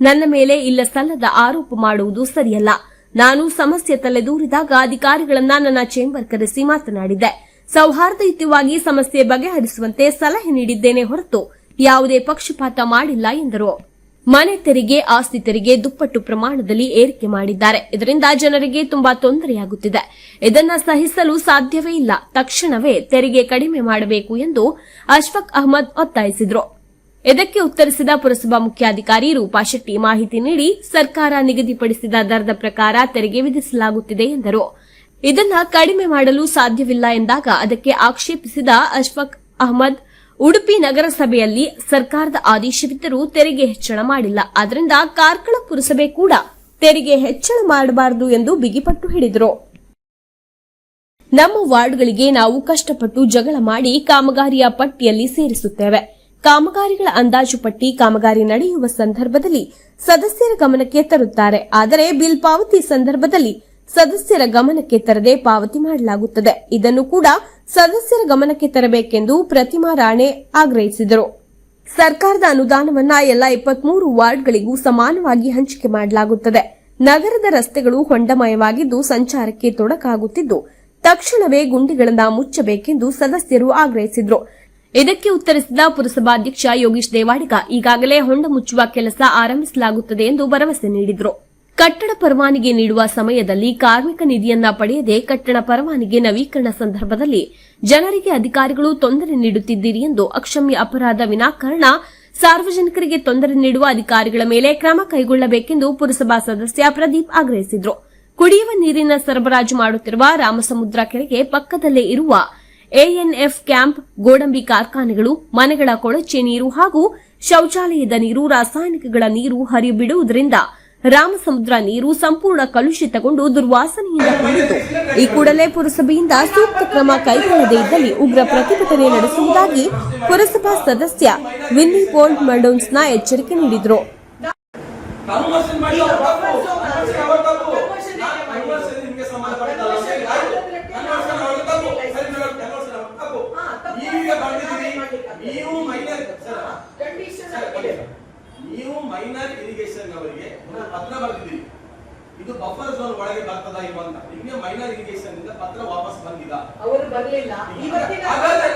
ನನ್ನ ಮೇಲೆ ಇಲ್ಲ ಸಲ್ಲದ ಆರೋಪ ಮಾಡುವುದು ಸರಿಯಲ್ಲ. ನಾನು ಸಮಸ್ಯೆ ತಲೆದೂರಿದಾಗ ಅಧಿಕಾರಿಗಳನ್ನ ನನ್ನ ಚೇಂಬರ್ ಕರೆಸಿ ಮಾತನಾಡಿದ್ದೆ. ಸೌಹಾರ್ದಯುತವಾಗಿ ಸಮಸ್ಯೆ ಬಗೆಹರಿಸುವಂತೆ ಸಲಹೆ ನೀಡಿದ್ದೇನೆ ಹೊರತು ಯಾವುದೇ ಪಕ್ಷಪಾತ ಮಾಡಿಲ್ಲ ಎಂದರು. ಮನೆ ತೆರಿಗೆ, ಆಸ್ತಿ ತೆರಿಗೆ ದುಪ್ಪಟ್ಟು ಪ್ರಮಾಣದಲ್ಲಿ ಏರಿಕೆ ಮಾಡಿದ್ದಾರೆ. ಇದರಿಂದ ಜನರಿಗೆ ತುಂಬಾ ತೊಂದರೆಯಾಗುತ್ತಿದೆ. ಇದನ್ನ ಸಹಿಸಲು ಸಾಧ್ಯವೇ ಇಲ್ಲ. ತಕ್ಷಣವೇ ತೆರಿಗೆ ಕಡಿಮೆ ಮಾಡಬೇಕು ಎಂದು ಅಶ್ಫಕ್ ಅಹಮದ್ ಒತ್ತಾಯಿಸಿದರು. ಇದಕ್ಕೆ ಉತ್ತರಿಸಿದ ಪುರಸಭಾ ಮುಖ್ಯಾಧಿಕಾರಿ ರೂಪಾ ಶೆಟ್ಟಿ ಮಾಹಿತಿ ನೀಡಿ ಸರ್ಕಾರ ನಿಗದಿಪಡಿಸಿದ ದರದ ಪ್ರಕಾರ ತೆರಿಗೆ ವಿಧಿಸಲಾಗುತ್ತಿದೆ ಎಂದರು. ಇದನ್ನ ಕಡಿಮೆ ಮಾಡಲು ಸಾಧ್ಯವಿಲ್ಲ ಎಂದಾಗ ಅದಕ್ಕೆ ಆಕ್ಷೇಪಿಸಿದ ಅಶ್ಫಕ್ ಅಹಮದ್, ಉಡುಪಿ ನಗರಸಭೆಯಲ್ಲಿ ಸರ್ಕಾರದ ಆದೇಶವಿದ್ದರೂ ತೆರಿಗೆ ಹೆಚ್ಚಳ ಮಾಡಿಲ್ಲ. ಆದ್ದರಿಂದ ಕಾರ್ಕಳ ಪುರಸಭೆ ಕೂಡ ತೆರಿಗೆ ಹೆಚ್ಚಳ ಮಾಡಬಾರದು ಎಂದು ಬಿಗಿಪಟ್ಟು ಹಿಡಿದರು. ನಮ್ಮ ವಾರ್ಡ್ಗಳಿಗೆ ನಾವು ಕಷ್ಟಪಟ್ಟು ಜಗಳ ಮಾಡಿ ಕಾಮಗಾರಿಯ ಪಟ್ಟಿಯಲ್ಲಿ ಸೇರಿಸುತ್ತೇವೆ. ಕಾಮಗಾರಿಗಳ ಅಂದಾಜು ಪಟ್ಟಿ ಕಾಮಗಾರಿ ನಡೆಯುವ ಸಂದರ್ಭದಲ್ಲಿ ಸದಸ್ಯರ ಗಮನಕ್ಕೆ ತರುತ್ತಾರೆ. ಆದರೆ ಬಿಲ್ ಪಾವತಿ ಸಂದರ್ಭದಲ್ಲಿ ಸದಸ್ಯರ ಗಮನಕ್ಕೆ ತರದೆ ಪಾವತಿ ಮಾಡಲಾಗುತ್ತದೆ. ಇದನ್ನು ಕೂಡ ಸದಸ್ಯರ ಗಮನಕ್ಕೆ ತರಬೇಕೆಂದು ಪ್ರತಿಮಾ ರಾಣೆ ಆಗ್ರಹಿಸಿದರು. ಸರ್ಕಾರದ ಅನುದಾನವನ್ನ ಎಲ್ಲ ಇಪ್ಪತ್ಮೂರು ವಾರ್ಡ್ಗಳಿಗೂ ಸಮಾನವಾಗಿ ಹಂಚಿಕೆ ಮಾಡಲಾಗುತ್ತದೆ. ನಗರದ ರಸ್ತೆಗಳು ಹೊಂಡಮಯವಾಗಿದ್ದು ಸಂಚಾರಕ್ಕೆ ತೊಡಕಾಗುತ್ತಿದ್ದು, ತಕ್ಷಣವೇ ಗುಂಡಿಗಳನ್ನ ಮುಚ್ಚಬೇಕೆಂದು ಸದಸ್ಯರು ಆಗ್ರಹಿಸಿದ್ರು. ಇದಕ್ಕೆ ಉತ್ತರಿಸಿದ ಪುರಸಭಾಧ್ಯಕ್ಷ ಯೋಗೀಶ್ ದೇವಾಡಿಗ, ಈಗಾಗಲೇ ಹೊಂಡ ಮುಚ್ಚುವ ಕೆಲಸ ಆರಂಭಿಸಲಾಗುತ್ತದೆ ಎಂದು ಭರವಸೆ ನೀಡಿದರು. ಕಟ್ಟಡ ಪರವಾನಿಗೆ ನೀಡುವ ಸಮಯದಲ್ಲಿ ಕಾರ್ಮಿಕ ನಿಧಿಯನ್ನ ಪಡೆಯದೆ ಕಟ್ಟಡ ಪರವಾನಿಗೆ ನವೀಕರಣ ಸಂದರ್ಭದಲ್ಲಿ ಜನರಿಗೆ ಅಧಿಕಾರಿಗಳು ತೊಂದರೆ ನೀಡುತ್ತಿದ್ದೀರಿ ಎಂದು ಅಕ್ಷಮ್ಯ ಅಪರಾಧ ವಿನಾಕಾರಣ, ಸಾರ್ವಜನಿಕರಿಗೆ ತೊಂದರೆ ನೀಡುವ ಅಧಿಕಾರಿಗಳ ಮೇಲೆ ಕ್ರಮ ಕೈಗೊಳ್ಳಬೇಕೆಂದು ಪುರಸಭಾ ಸದಸ್ಯ ಪ್ರದೀಪ್ ಆಗ್ರಹಿಸಿದರು. ಕುಡಿಯುವ ನೀರಿನ ಸರಬರಾಜು ಮಾಡುತ್ತಿರುವ ರಾಮಸಮುದ್ರ ಕೆರೆಗೆ ಪಕ್ಕದಲ್ಲೇ ಇರುವ ಎಎನ್ಎಫ್ ಕ್ಯಾಂಪ್, ಗೋಡಂಬಿ ಕಾರ್ಖಾನೆಗಳು, ಮನೆಗಳ ಕೊಳಚೆ ನೀರು ಹಾಗೂ ಶೌಚಾಲಯದ ನೀರು, ರಾಸಾಯನಿಕಗಳ ನೀರು ಹರಿಬಿಡುವುದರಿಂದ ರಾಮಸಮುದ್ರ ನೀರು ಸಂಪೂರ್ಣ ಕಲುಷಿತಗೊಂಡು ದುರ್ವಾಸನೆಯಿಂದ ಕೂಡಿತು ಈ ಕೂಡಲೇ ಪುರಸಭೆಯಿಂದ ಸೂಕ್ತ ಕ್ರಮ ಕೈಗೊಳ್ಳದೇ ಇದ್ದಲ್ಲಿ ಉಗ್ರ ಪ್ರತಿಭಟನೆ ನಡೆಸುವುದಾಗಿ ಪುರಸಭಾ ಸದಸ್ಯ ವಿನ್ನಿ ಪೋಲ್ಟ್ ಮರ್ಡೋನ್ಸ್ನ ಎಚ್ಚರಿಕೆ ನೀಡಿದರು ಕನ್ವರ್ಷನ್ ಮಾಡಿ ಅವ್ರ ತಪ್ಪು ಕನ್ವರ್ಷನ್ ಅವ್ರ ತಪ್ಪು ಕನ್ವರ್ಷನ್ ನಿಮ್ಗೆ ಸಂಬಂಧಪಟ್ಟಲ್ಲ ಕನ್ವರ್ಷನ್ ಅವ್ರ ತಪ್ಪು ಸರಿ ಮೇಡಮ್ ಕನ್ವರ್ಷನ್ ಅವ್ರ ತಪ್ಪು ಈಗ ಬಂದಿದ್ದೀರಿ ನೀವು ಮೈನರ್ ನೀವು ಮೈನರ್ ಇರಿಗೇಷನ್ ಅವರಿಗೆ ಒಂದು ಪತ್ರ ಬರೆದಿದ್ದೀರಿ ಇದು ಬಫರ್ ಝೋನ್ ಇಲ್ವಾ ಅಂತ ನಿಮ್ಗೆ ಮೈನರ್ ಇರಿಗೇಷನ್ ಇಂದ ಪತ್ರ ವಾಪಸ್ ಬಂದಿಲ್ಲ. ಅವರು ಬರಲಿಲ್ಲ ಇವತ್ತಿನ ಹಾಗಾದ್ರೆ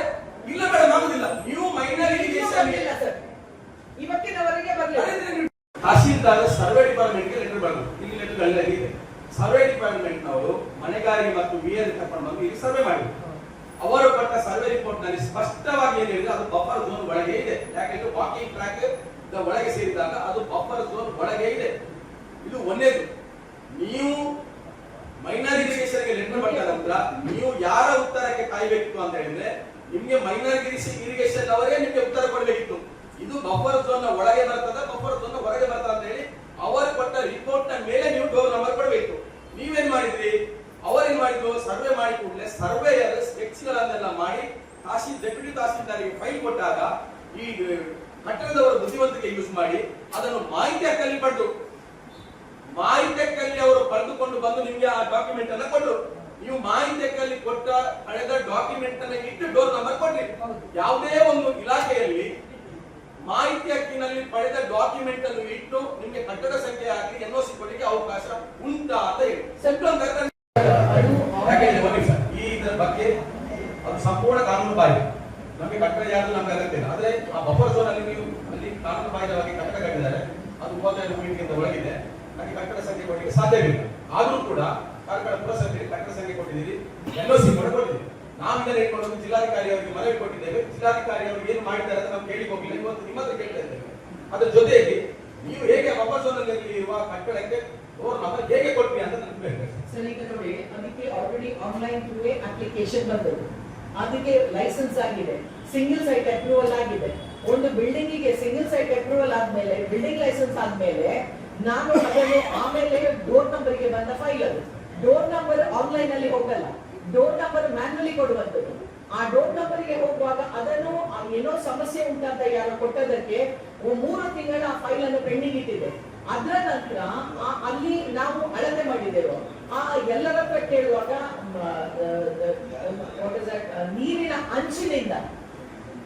ಇಲ್ಲ ಮೇಡಮ್ ಆಗುದಿಲ್ಲ ನೀವು ಮೈನರ್ ಇರಿಗೇಷನ್ ಬರ್ಲಿಲ್ಲ ಸರ್ ಇವತ್ತಿನವರೆಗೆ ಬರಲಿಲ್ಲ ತಹಶೀಲ್ದಾರ್ ಸರ್ವೆ ಡಿಪಾರ್ಟ್ಮೆಂಟ್ಗೆ ಲೆಟರ್ ಬರಬೇಕು ಇಲ್ಲಿ ಲೆಟರ್ ಇದೆ ಸರ್ವೆ ಡಿಪಾರ್ಟ್ಮೆಂಟ್ ನವರು ಮನೆಗಾರಿಕೆ ಮತ್ತು ವಿಎಲ್ ಕರ್ಕೊಂಡು ಬಂದು ಇಲ್ಲಿ ಸರ್ವೆ ಮಾಡಿದ್ರು ಅವರು ಕೊಟ್ಟ ಸರ್ವೆ ರಿಪೋರ್ಟ್ನಲ್ಲಿ ಸ್ಪಷ್ಟವಾಗಿ ಏನ್ ಹೇಳಿದ್ರೆ ಅದು ಬಫರ್ ಝೋನ್ ಒಳಗೆ ಇದೆ ಯಾಕೆಂದ್ರೆ ವಾಕಿಂಗ್ ಟ್ರ್ಯಾಕ್ ಒಳಗೆ ಸೇರಿದಾಗ ಅದು ಬಫರ್ ಝೋನ್ ಒಳಗೆ ಇದೆ ಇದು ಒಂದೇದು ನೀವು ಮೈನರ್ ಇರಿಗೇಷನ್ಗೆ ಲೆಟರ್ ಬಂದ ನಂತರ ನೀವು ಯಾರ ಉತ್ತರಕ್ಕೆ ಕಾಯ್ಬೇಕಿತ್ತು ಅಂತ ಹೇಳಿದ್ರೆ ನಿಮ್ಗೆ ಮೈನರ್ ಇರಿಗೇಷನ್ ಅವರೇ ನಿಮ್ಗೆ ಉತ್ತರ ಕೊಡಬೇಕಿತ್ತು ಇದು ಬಫರ್ ಝೋನ್ನ ಒಳಗೆ ಬರ್ತದ ಬಫರ್ ಝೋನ್ನ ಹೊರಗೆ ಬರ್ತದ ಅಂತ ಹೇಳಿ ಅವರು ಕೊಟ್ಟ ರಿಪೋರ್ಟ್ನ ಮೇಲೆ ನೀವು ಡೋರ್ ನಂಬರ್ ಕೊಡಬೇಕು ನೀವೇನ್ ಮಾಡಿದ್ರಿ ಅವರೇನ್ ಮಾಡಿದ್ರು ಸರ್ವೆ ಮಾಡಿ ಕೂಡಲೇ ಸರ್ವೇಯರ್ ಸ್ಕೆಚ್ ಗಳನ್ನೆಲ್ಲ ಮಾಡಿ ತಹಶೀಲ್ ಡೆಪ್ಯೂಟಿ ತಹಶೀಲ್ದಾರಿಗೆ ಫೈಲ್ ಕೊಟ್ಟಾಗ ಈ ಕಟ್ಟಡದವರ ಬುದ್ಧಿವಂತಿಕೆ ಯೂಸ್ ಮಾಡಿ ಅದನ್ನು ಮಾಹಿತಿ ಹಕ್ಕಲ್ಲಿ ಪಡೆದು ಮಾಹಿತಿ ಹಕ್ಕಲ್ಲಿ ಅವರು ಬರೆದುಕೊಂಡು ಬಂದು ನಿಮ್ಗೆ ಆ ಡಾಕ್ಯುಮೆಂಟ್ ಅನ್ನ ಕೊಟ್ಟರು ನೀವು ಮಾಹಿತಿ ಹಕ್ಕಲ್ಲಿ ಕೊಟ್ಟ ಹಳೆದ ಡಾಕ್ಯುಮೆಂಟ್ ಅನ್ನ ಇಟ್ಟು ಡೋರ್ ನಂಬರ್ ಕೊಡ್ರಿ ಯಾವುದೇ ಒಂದು ಇಲಾಖೆಯಲ್ಲಿ ಮಾಹಿತಿ ಹಕ್ಕಿನಲ್ಲಿ ಪಡೆದ ಡಾಕ್ಯುಮೆಂಟ್ ಅನ್ನು ಇಟ್ಟು ನಿಮ್ಗೆ ಕಟ್ಟಡ ಸಂಖ್ಯೆ ಹಾಕಿ ಎನ್ಒಸಿ ಕೊಡಲಿಕ್ಕೆ ಅವಕಾಶ ಉಂಟಾ ಅಂತ ಹೇಳಿ ಸೆಂಟ್ರಲ್ ಯಾಕೆಂದ್ರೆ ಒಂದು ನಿಮಿಷ ಈ ಇದರ ಬಗ್ಗೆ ಅದು ಸಂಪೂರ್ಣ ಕಾನೂನು ಬಾಹಿರ ನಮಗೆ ಕಟ್ಟಡ ಯಾವುದು ನಮ್ಗೆ ಅಗತ್ಯ ಇಲ್ಲ ಆದ್ರೆ ಆ ಬಫರ್ ಝೋನ್ ಅಲ್ಲಿ ನೀವು ಅಲ್ಲಿ ಕಾನೂನು ಬಾಹಿರವಾಗಿ ಕಟ್ಟಡ ಕಟ್ಟಿದ್ದಾರೆ ಅದು ಮೂವತ್ತೈದು ಫೀಟ್ಗಿಂತ ಒಳಗಿದೆ ನನಗೆ ಕಟ್ಟಡ ಸಂಖ್ಯೆ ಕೊಡಲಿಕ್ಕೆ ಸಾಧ್ಯವಿಲ್ಲ ಆದ್ರೂ ಕೂಡ ಕಾರ್ಕಳ ಪುರಸಭೆ ಕಟ್ಟಡ ಸಂಖ್ಯೆ ಕೊಟ್ಟಿದ್ದೀರಿ ಎನ್ಒಸಿ ಕೂಡ ಕೊಟ್ಟಿದ್ದೀರಿ ನಾವು ಇದನ್ನ ಇಟ್ಕೊಂಡು ಹೋಗಿ ಜಿಲ್ಲಾಧಿಕಾರಿ ಅವರಿಗೆ ಮನವಿ ಕೊಟ್ಟಿದ್ದೇವೆ. ಜಿಲ್ಲಾಧಿಕಾರಿ ಅವರು ಏನು ಮಾಡಿದ್ದಾರೆ ಅಂತ ನಾವು ಕೇಳಿ ಹೋಗಿಲ್ಲ ಇವತ್ತು ನಿಮ್ಮ ಹತ್ರ ಕೇಳ್ತಾ ಇದ್ದೇವೆ. ಅದ್ರ ಜೊತೆಯಲ್ಲಿ ನೀವು ಹೇಗೆ ಅಲ್ಲಿ ಇರುವ ಕಟ್ಟಡಕ್ಕೆ ಡೋರ್ ನಂಬರ್ ಹೇಗೆ ಕೊಟ್ರಿ ಅಂತ ನನಗೆ ಬೇಕು ಸರ್, ಈಗ ನೋಡಿ, ಅದಕ್ಕೆ ಆಲ್ರೆಡಿ ಆನ್ಲೈನ್ ಥ್ರೂ ಅಪ್ಲಿಕೇಶನ್ ಬಂದದ್ದು. ಅದಕ್ಕೆ ಲೈಸೆನ್ಸ್ ಆಗಿದೆ. ಸಿಂಗಲ್ ಸೈಟ್ ಅಪ್ರೂವಲ್ ಆಗಿದೆ. ಒಂದು ಬಿಲ್ಡಿಂಗಿಗೆ ಸಿಂಗಲ್ ಸೈಟ್ ಅಪ್ರೂವಲ್ ಆದ್ಮೇಲೆ ಬಿಲ್ಡಿಂಗ್ ಲೈಸೆನ್ಸ್ ಆದ್ಮೇಲೆ, ನಾನು ಅದನ್ನು ಆಮೇಲೆ ಡೋರ್ ನಂಬರ್ಗೆ ಬಂದ ಫೈಲ್ ಅದು. ಡೋರ್ ನಂಬರ್ ಆನ್ಲೈನ್ ಅಲ್ಲಿ ಹೋಗಲ್ಲ. ಡೋರ್ ನಂಬರ್ ಮ್ಯಾನ್ಯಲಿ ಕೊಡುವಂತದ್ದು ಆ ಡೋರ್ ನಂಬರ್ಗೆ ಹೋಗುವಾಗ ಅದನ್ನು ಏನೋ ಸಮಸ್ಯೆ ಉಂಟಂತ ಯಾರು ಕೊಟ್ಟದಕ್ಕೆ ಮೂರು ತಿಂಗಳ ಆ ಫೈಲ್ ಅನ್ನು ಪೆಂಡಿಂಗ್ ಇಟ್ಟಿದೆ. ಅದರ ನಂತರ ಅಲ್ಲಿ ನಾವು ಅಳತೆ ಮಾಡಿದೆವು. ಆ ಎಲ್ಲರ ಹತ್ರ ಕೇಳುವಾಗ ನೀರಿನ ಅಂಚಿನಿಂದ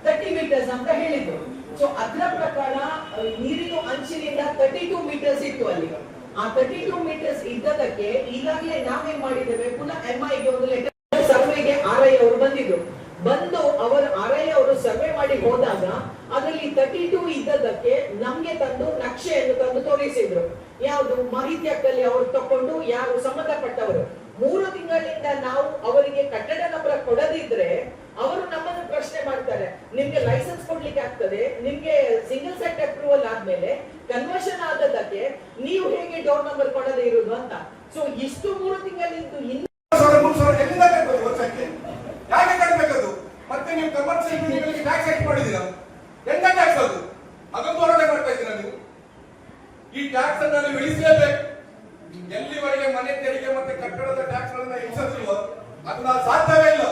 ತರ್ಟಿ ಮೀಟರ್ಸ್ ಅಂತ ಹೇಳಿದ್ರು. ಸೊ ಅದರ ಪ್ರಕಾರ ನೀರಿನ ಅಂಚಿನಿಂದ ತರ್ಟಿ ಟೂ ಮೀಟರ್ಸ್ ಇತ್ತು ಅಲ್ಲಿ. ಆ ತರ್ಟಿ ಟೂ ಮೀಟರ್ಸ್ ಇದ್ದದಕ್ಕೆ ಈಗಾಗಲೇ ನಾವೇನ್ ಮಾಡಿದ್ದೇವೆ? ಪುನಃ ಎಂ ಐಗೆ ಒಂದು ಲೆಟರ್ ಅವರು ಬಂದಿದ್ರು. ಬಂದು ಅವರು ಆರ್ ಐ ಅವರು ಸರ್ವೆ ಮಾಡಿ ಹೋದಾಗ ಅದರಲ್ಲಿ ತರ್ಟಿ ಟೂ ಇದ್ದದಕ್ಕೆ ನಮ್ಗೆ ತಂದು ನಕ್ಷೆಯನ್ನು ತಂದು ತೋರಿಸಿದ್ರು. ಯಾವುದು? ಮಾಹಿತಿ ಹಕ್ಕಲ್ಲಿ ಅವರು ತಕೊಂಡು ಯಾರು ಸಂಬಂಧಪಟ್ಟವರು. ಮೂರು ತಿಂಗಳಿಂದ ನಾವು ಅವರಿಗೆ ಕಟ್ಟಡ ನಂಬರ್ ಕೊಡದಿದ್ರೆ ಅವರು ನಮ್ಮನ್ನು ಪ್ರಶ್ನೆ ಮಾಡ್ತಾರೆ. ನಿಮ್ಗೆ ಲೈಸೆನ್ಸ್ ಕೊಡ್ಲಿಕ್ಕೆ ಆಗ್ತದೆ. ನಿಮ್ಗೆ ಸಿಂಗಲ್ ಸೆಟ್ ಅಪ್ರೂವಲ್ ಆದ್ಮೇಲೆ ಕನ್ವರ್ಷನ್ ಆದದಕ್ಕೆ ನೀವು ಹೇಗೆ ಡೋರ್ ನಂಬರ್ ಕೊಡದೇ ಇರುವುದು ಅಂತ. ಸೊ ಇಷ್ಟು ಮೂರು ತಿಂಗಳಿಂದ ಯಾಕೆ ಕಟ್ಟಬೇಕದು ಮತ್ತೆ ನೀವು ಕಮರ್ಷಿಯಲ್ ಬಿಲ್ಡಿಂಗ್ಗಳಿಗೆ ಟ್ಯಾಕ್ಸ್ ಹಾಕಿ ಮಾಡಿದ್ದೀರಾ? ಎಂತ ಟ್ಯಾಕ್ಸ್ ಅದು? ಅದನ್ನು ಹೋರಾಟ ಮಾಡ್ತಾ ಇದ್ದೀರಾ ನೀವು? ಈ ಟ್ಯಾಕ್ಸ್ ಅನ್ನು ನೀವು ಇಳಿಸಲೇಬೇಕು. ಎಲ್ಲಿವರೆಗೆ ಮನೆ ತೆರಿಗೆ ಮತ್ತೆ ಕಟ್ಟಡದ ಟ್ಯಾಕ್ಸ್ ಗಳನ್ನ ಇಳಿಸೋದಿಲ್ವೋ ಅದು ನಾವು ಸಾಧ್ಯವೇ ಇಲ್ಲ.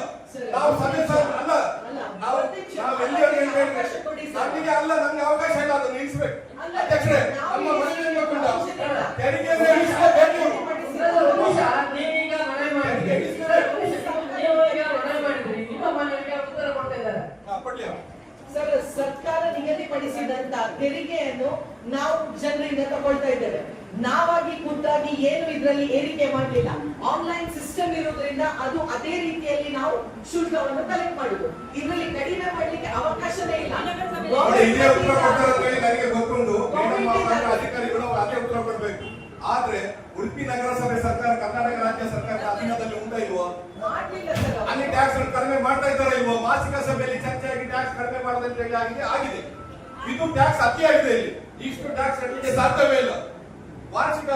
ನಾವು ಸದಸ್ಯ ಅಲ್ಲ ನಾವು ನಾವು ಎಲ್ಲಿವರೆಗೆ ಅಲ್ಲ ನಮ್ಗೆ ಅವಕಾಶ ಇಲ್ಲ ಅದನ್ನು ಇಳಿಸಬೇಕು ಅಧ್ಯಕ್ಷರೇ ನಮ್ಮ ಮನೆಯಲ್ಲಿ ಗೊತ್ತುಂಟ ತೆರಿಗೆಯನ್ನು ಇಳಿಸಲೇಬೇಕು ನೀವೀಗ ಮನೆ ಮಾಡಿದ್ರಿ ನೀವು ಈಗ ಮನೆ ಮಾಡಿದ್ರಿ ನಿಮ್ಮ ಮನೆಗೆ ಉತ್ತರ ಕೊಡ್ತಾ ಇದ್ದಾರೆ ಹಾ, ಕೊಡ್ಲಿ ಸರ್ ಸರ್ಕಾರ ನಿಗದಿಪಡಿಸಿದಂತ ತೆರಿಗೆಯನ್ನು ನಾವು ಜನರಿಂದ ತಗೊಳ್ತಾ ಇದ್ದೇವೆ ನಾವಾಗಿ ಖುದ್ದಾಗಿ ಏನು ಇದರಲ್ಲಿ ಏರಿಕೆ ಮಾಡಲಿಲ್ಲ ಆನ್ಲೈನ್ ಸಿಸ್ಟಮ್ ಇರೋದ್ರಿಂದ ಅದು ಅದೇ ರೀತಿಯಲ್ಲಿ ನಾವು ಶುಲ್ಕವನ್ನು ಕಲೆಕ್ಟ್ ಮಾಡುದು. ಇದರಲ್ಲಿ ಕಡಿಮೆ ಮಾಡ್ಲಿಕ್ಕೆ ಅವಕಾಶವೇ ಇಲ್ಲ. ನನಗೆ ಗೊತ್ತುಂಟು. ಅಧಿಕಾರಿಗಳು ಅದೇ ಉತ್ತರ ಕೊಡಬೇಕು. ಆದ್ರೆ ಉಡುಪಿ ನಗರಸಭೆ ಸರ್ಕಾರ ಕರ್ನಾಟಕ ರಾಜ್ಯ ಸರ್ಕಾರದ ಅಧೀನದಲ್ಲಿ ಉಂಟಾ ಇಲ್ವೋ. ಅಲ್ಲಿ ಟ್ಯಾಕ್ಸ್ ಕಡಿಮೆ ಮಾಡ್ತಾ ಇದ್ದಾರೋ ಇಲ್ವೋ? ಮಾಸಿಕ ಸಭೆಯಲ್ಲಿ ಚರ್ಚೆ ಆಗಿ ಟ್ಯಾಕ್ಸ್ ಕಡಿಮೆ ಮಾಡದಂತ ಹೇಳಿ ಆಗಿದೆ ಆಗಿದೆ. ಇದು ಟ್ಯಾಕ್ಸ್ ಅತಿ ಆಗಿದೆ ಇಲ್ಲಿ. ಇಷ್ಟು ಟ್ಯಾಕ್ಸ್ ಕಟ್ಟಲಿಕ್ಕೆ ಸಾಧ್ಯವೇ ಇಲ್ಲ. ವಾರ್ಷಿಕ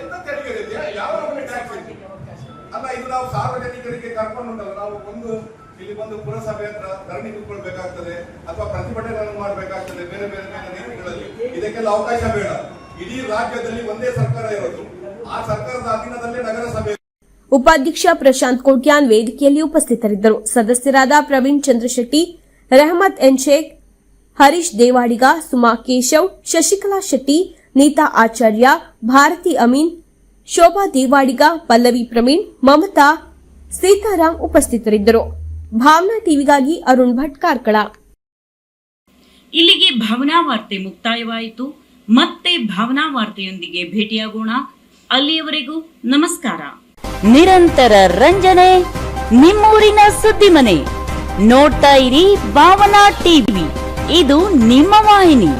ಎಂತ ತೆರಿಗೆ ಇದೆಯಾ? ಯಾವ ಟ್ಯಾಕ್ಸ್ ಅಲ್ಲ ಇದು ನಾವು ಸಾರ್ವಜನಿಕರಿಗೆ ಕರ್ಕೊಂಡು ಉಂಟಲ್ಲ ನಾವು ಒಂದು ಇಲ್ಲಿ ಬಂದು ಪುರಸಭೆ ಹತ್ರ ಧರಣಿ ಕೂತ್ಕೊಳ್ಬೇಕಾಗ್ತದೆ ಅಥವಾ ಪ್ರತಿಭಟನೆಗಳನ್ನು ಮಾಡಬೇಕಾಗ್ತದೆ, ಬೇರೆ ಬೇರೆ ಬೇರೆ ರೀತಿಗಳಲ್ಲಿ ಇದಕ್ಕೆಲ್ಲ ಅವಕಾಶ ಬೇಡ. ಇಡೀ ರಾಜ್ಯದಲ್ಲಿ ಒಂದೇ ಸರ್ಕಾರ ಇರೋದು. ಆ ಸರ್ಕಾರದ ಅಧೀನದಲ್ಲೇ ನಗರಸಭೆ. ಉಪಾಧ್ಯಕ್ಷ ಪ್ರಶಾಂತ್ ಕೋಟ್ಯಾನ್ ವೇದಿಕೆಯಲ್ಲಿ ಉಪಸ್ಥಿತರಿದ್ದರು. ಸದಸ್ಯರಾದ ಪ್ರವೀಣ್ ಚಂದ್ರಶೆಟ್ಟಿ, ರೆಹಮತ್ ಎನ್ ಶೇಖ್, ಹರೀಶ್ ದೇವಾಡಿಗ, ಸುಮಾ ಕೇಶವ್, ಶಶಿಕಲಾ ಶೆಟ್ಟಿ, ನೀತಾ ಆಚಾರ್ಯ, ಭಾರತಿ ಅಮೀನ್, ಶೋಭಾ ದೇವಾಡಿಗ, ಪಲ್ಲವಿ ಪ್ರವೀಣ್, ಮಮತಾ ಸೀತಾರಾಮ್ ಉಪಸ್ಥಿತರಿದ್ದರು. ಭಾವನಾ ಟಿವಿಗಾಗಿ ಅರುಣ್ ಭಟ್ ಕಾರ್ಕಳ ಇಲ್ಲಿಗೆ ಭಾವನಾ ವಾರ್ತೆ ಮುಕ್ತಾಯವಾಯಿತು. ಮತ್ತೆ ಭಾವನಾ ವಾರ್ತೆಯೊಂದಿಗೆ ಭೇಟಿಯಾಗೋಣ. ಅಲ್ಲಿಯವರೆಗೂ ನಮಸ್ಕಾರ. ನಿರಂತರ ರಂಜನೆ ನಿಮ್ಮೂರಿನ ಸುದ್ದಿ ಮನೆ ನೋಡ್ತಾ ಇರಿ ಭಾವನಾ ಟಿವಿ. ಇದು ನಿಮ್ಮ ವಾಹಿನಿ.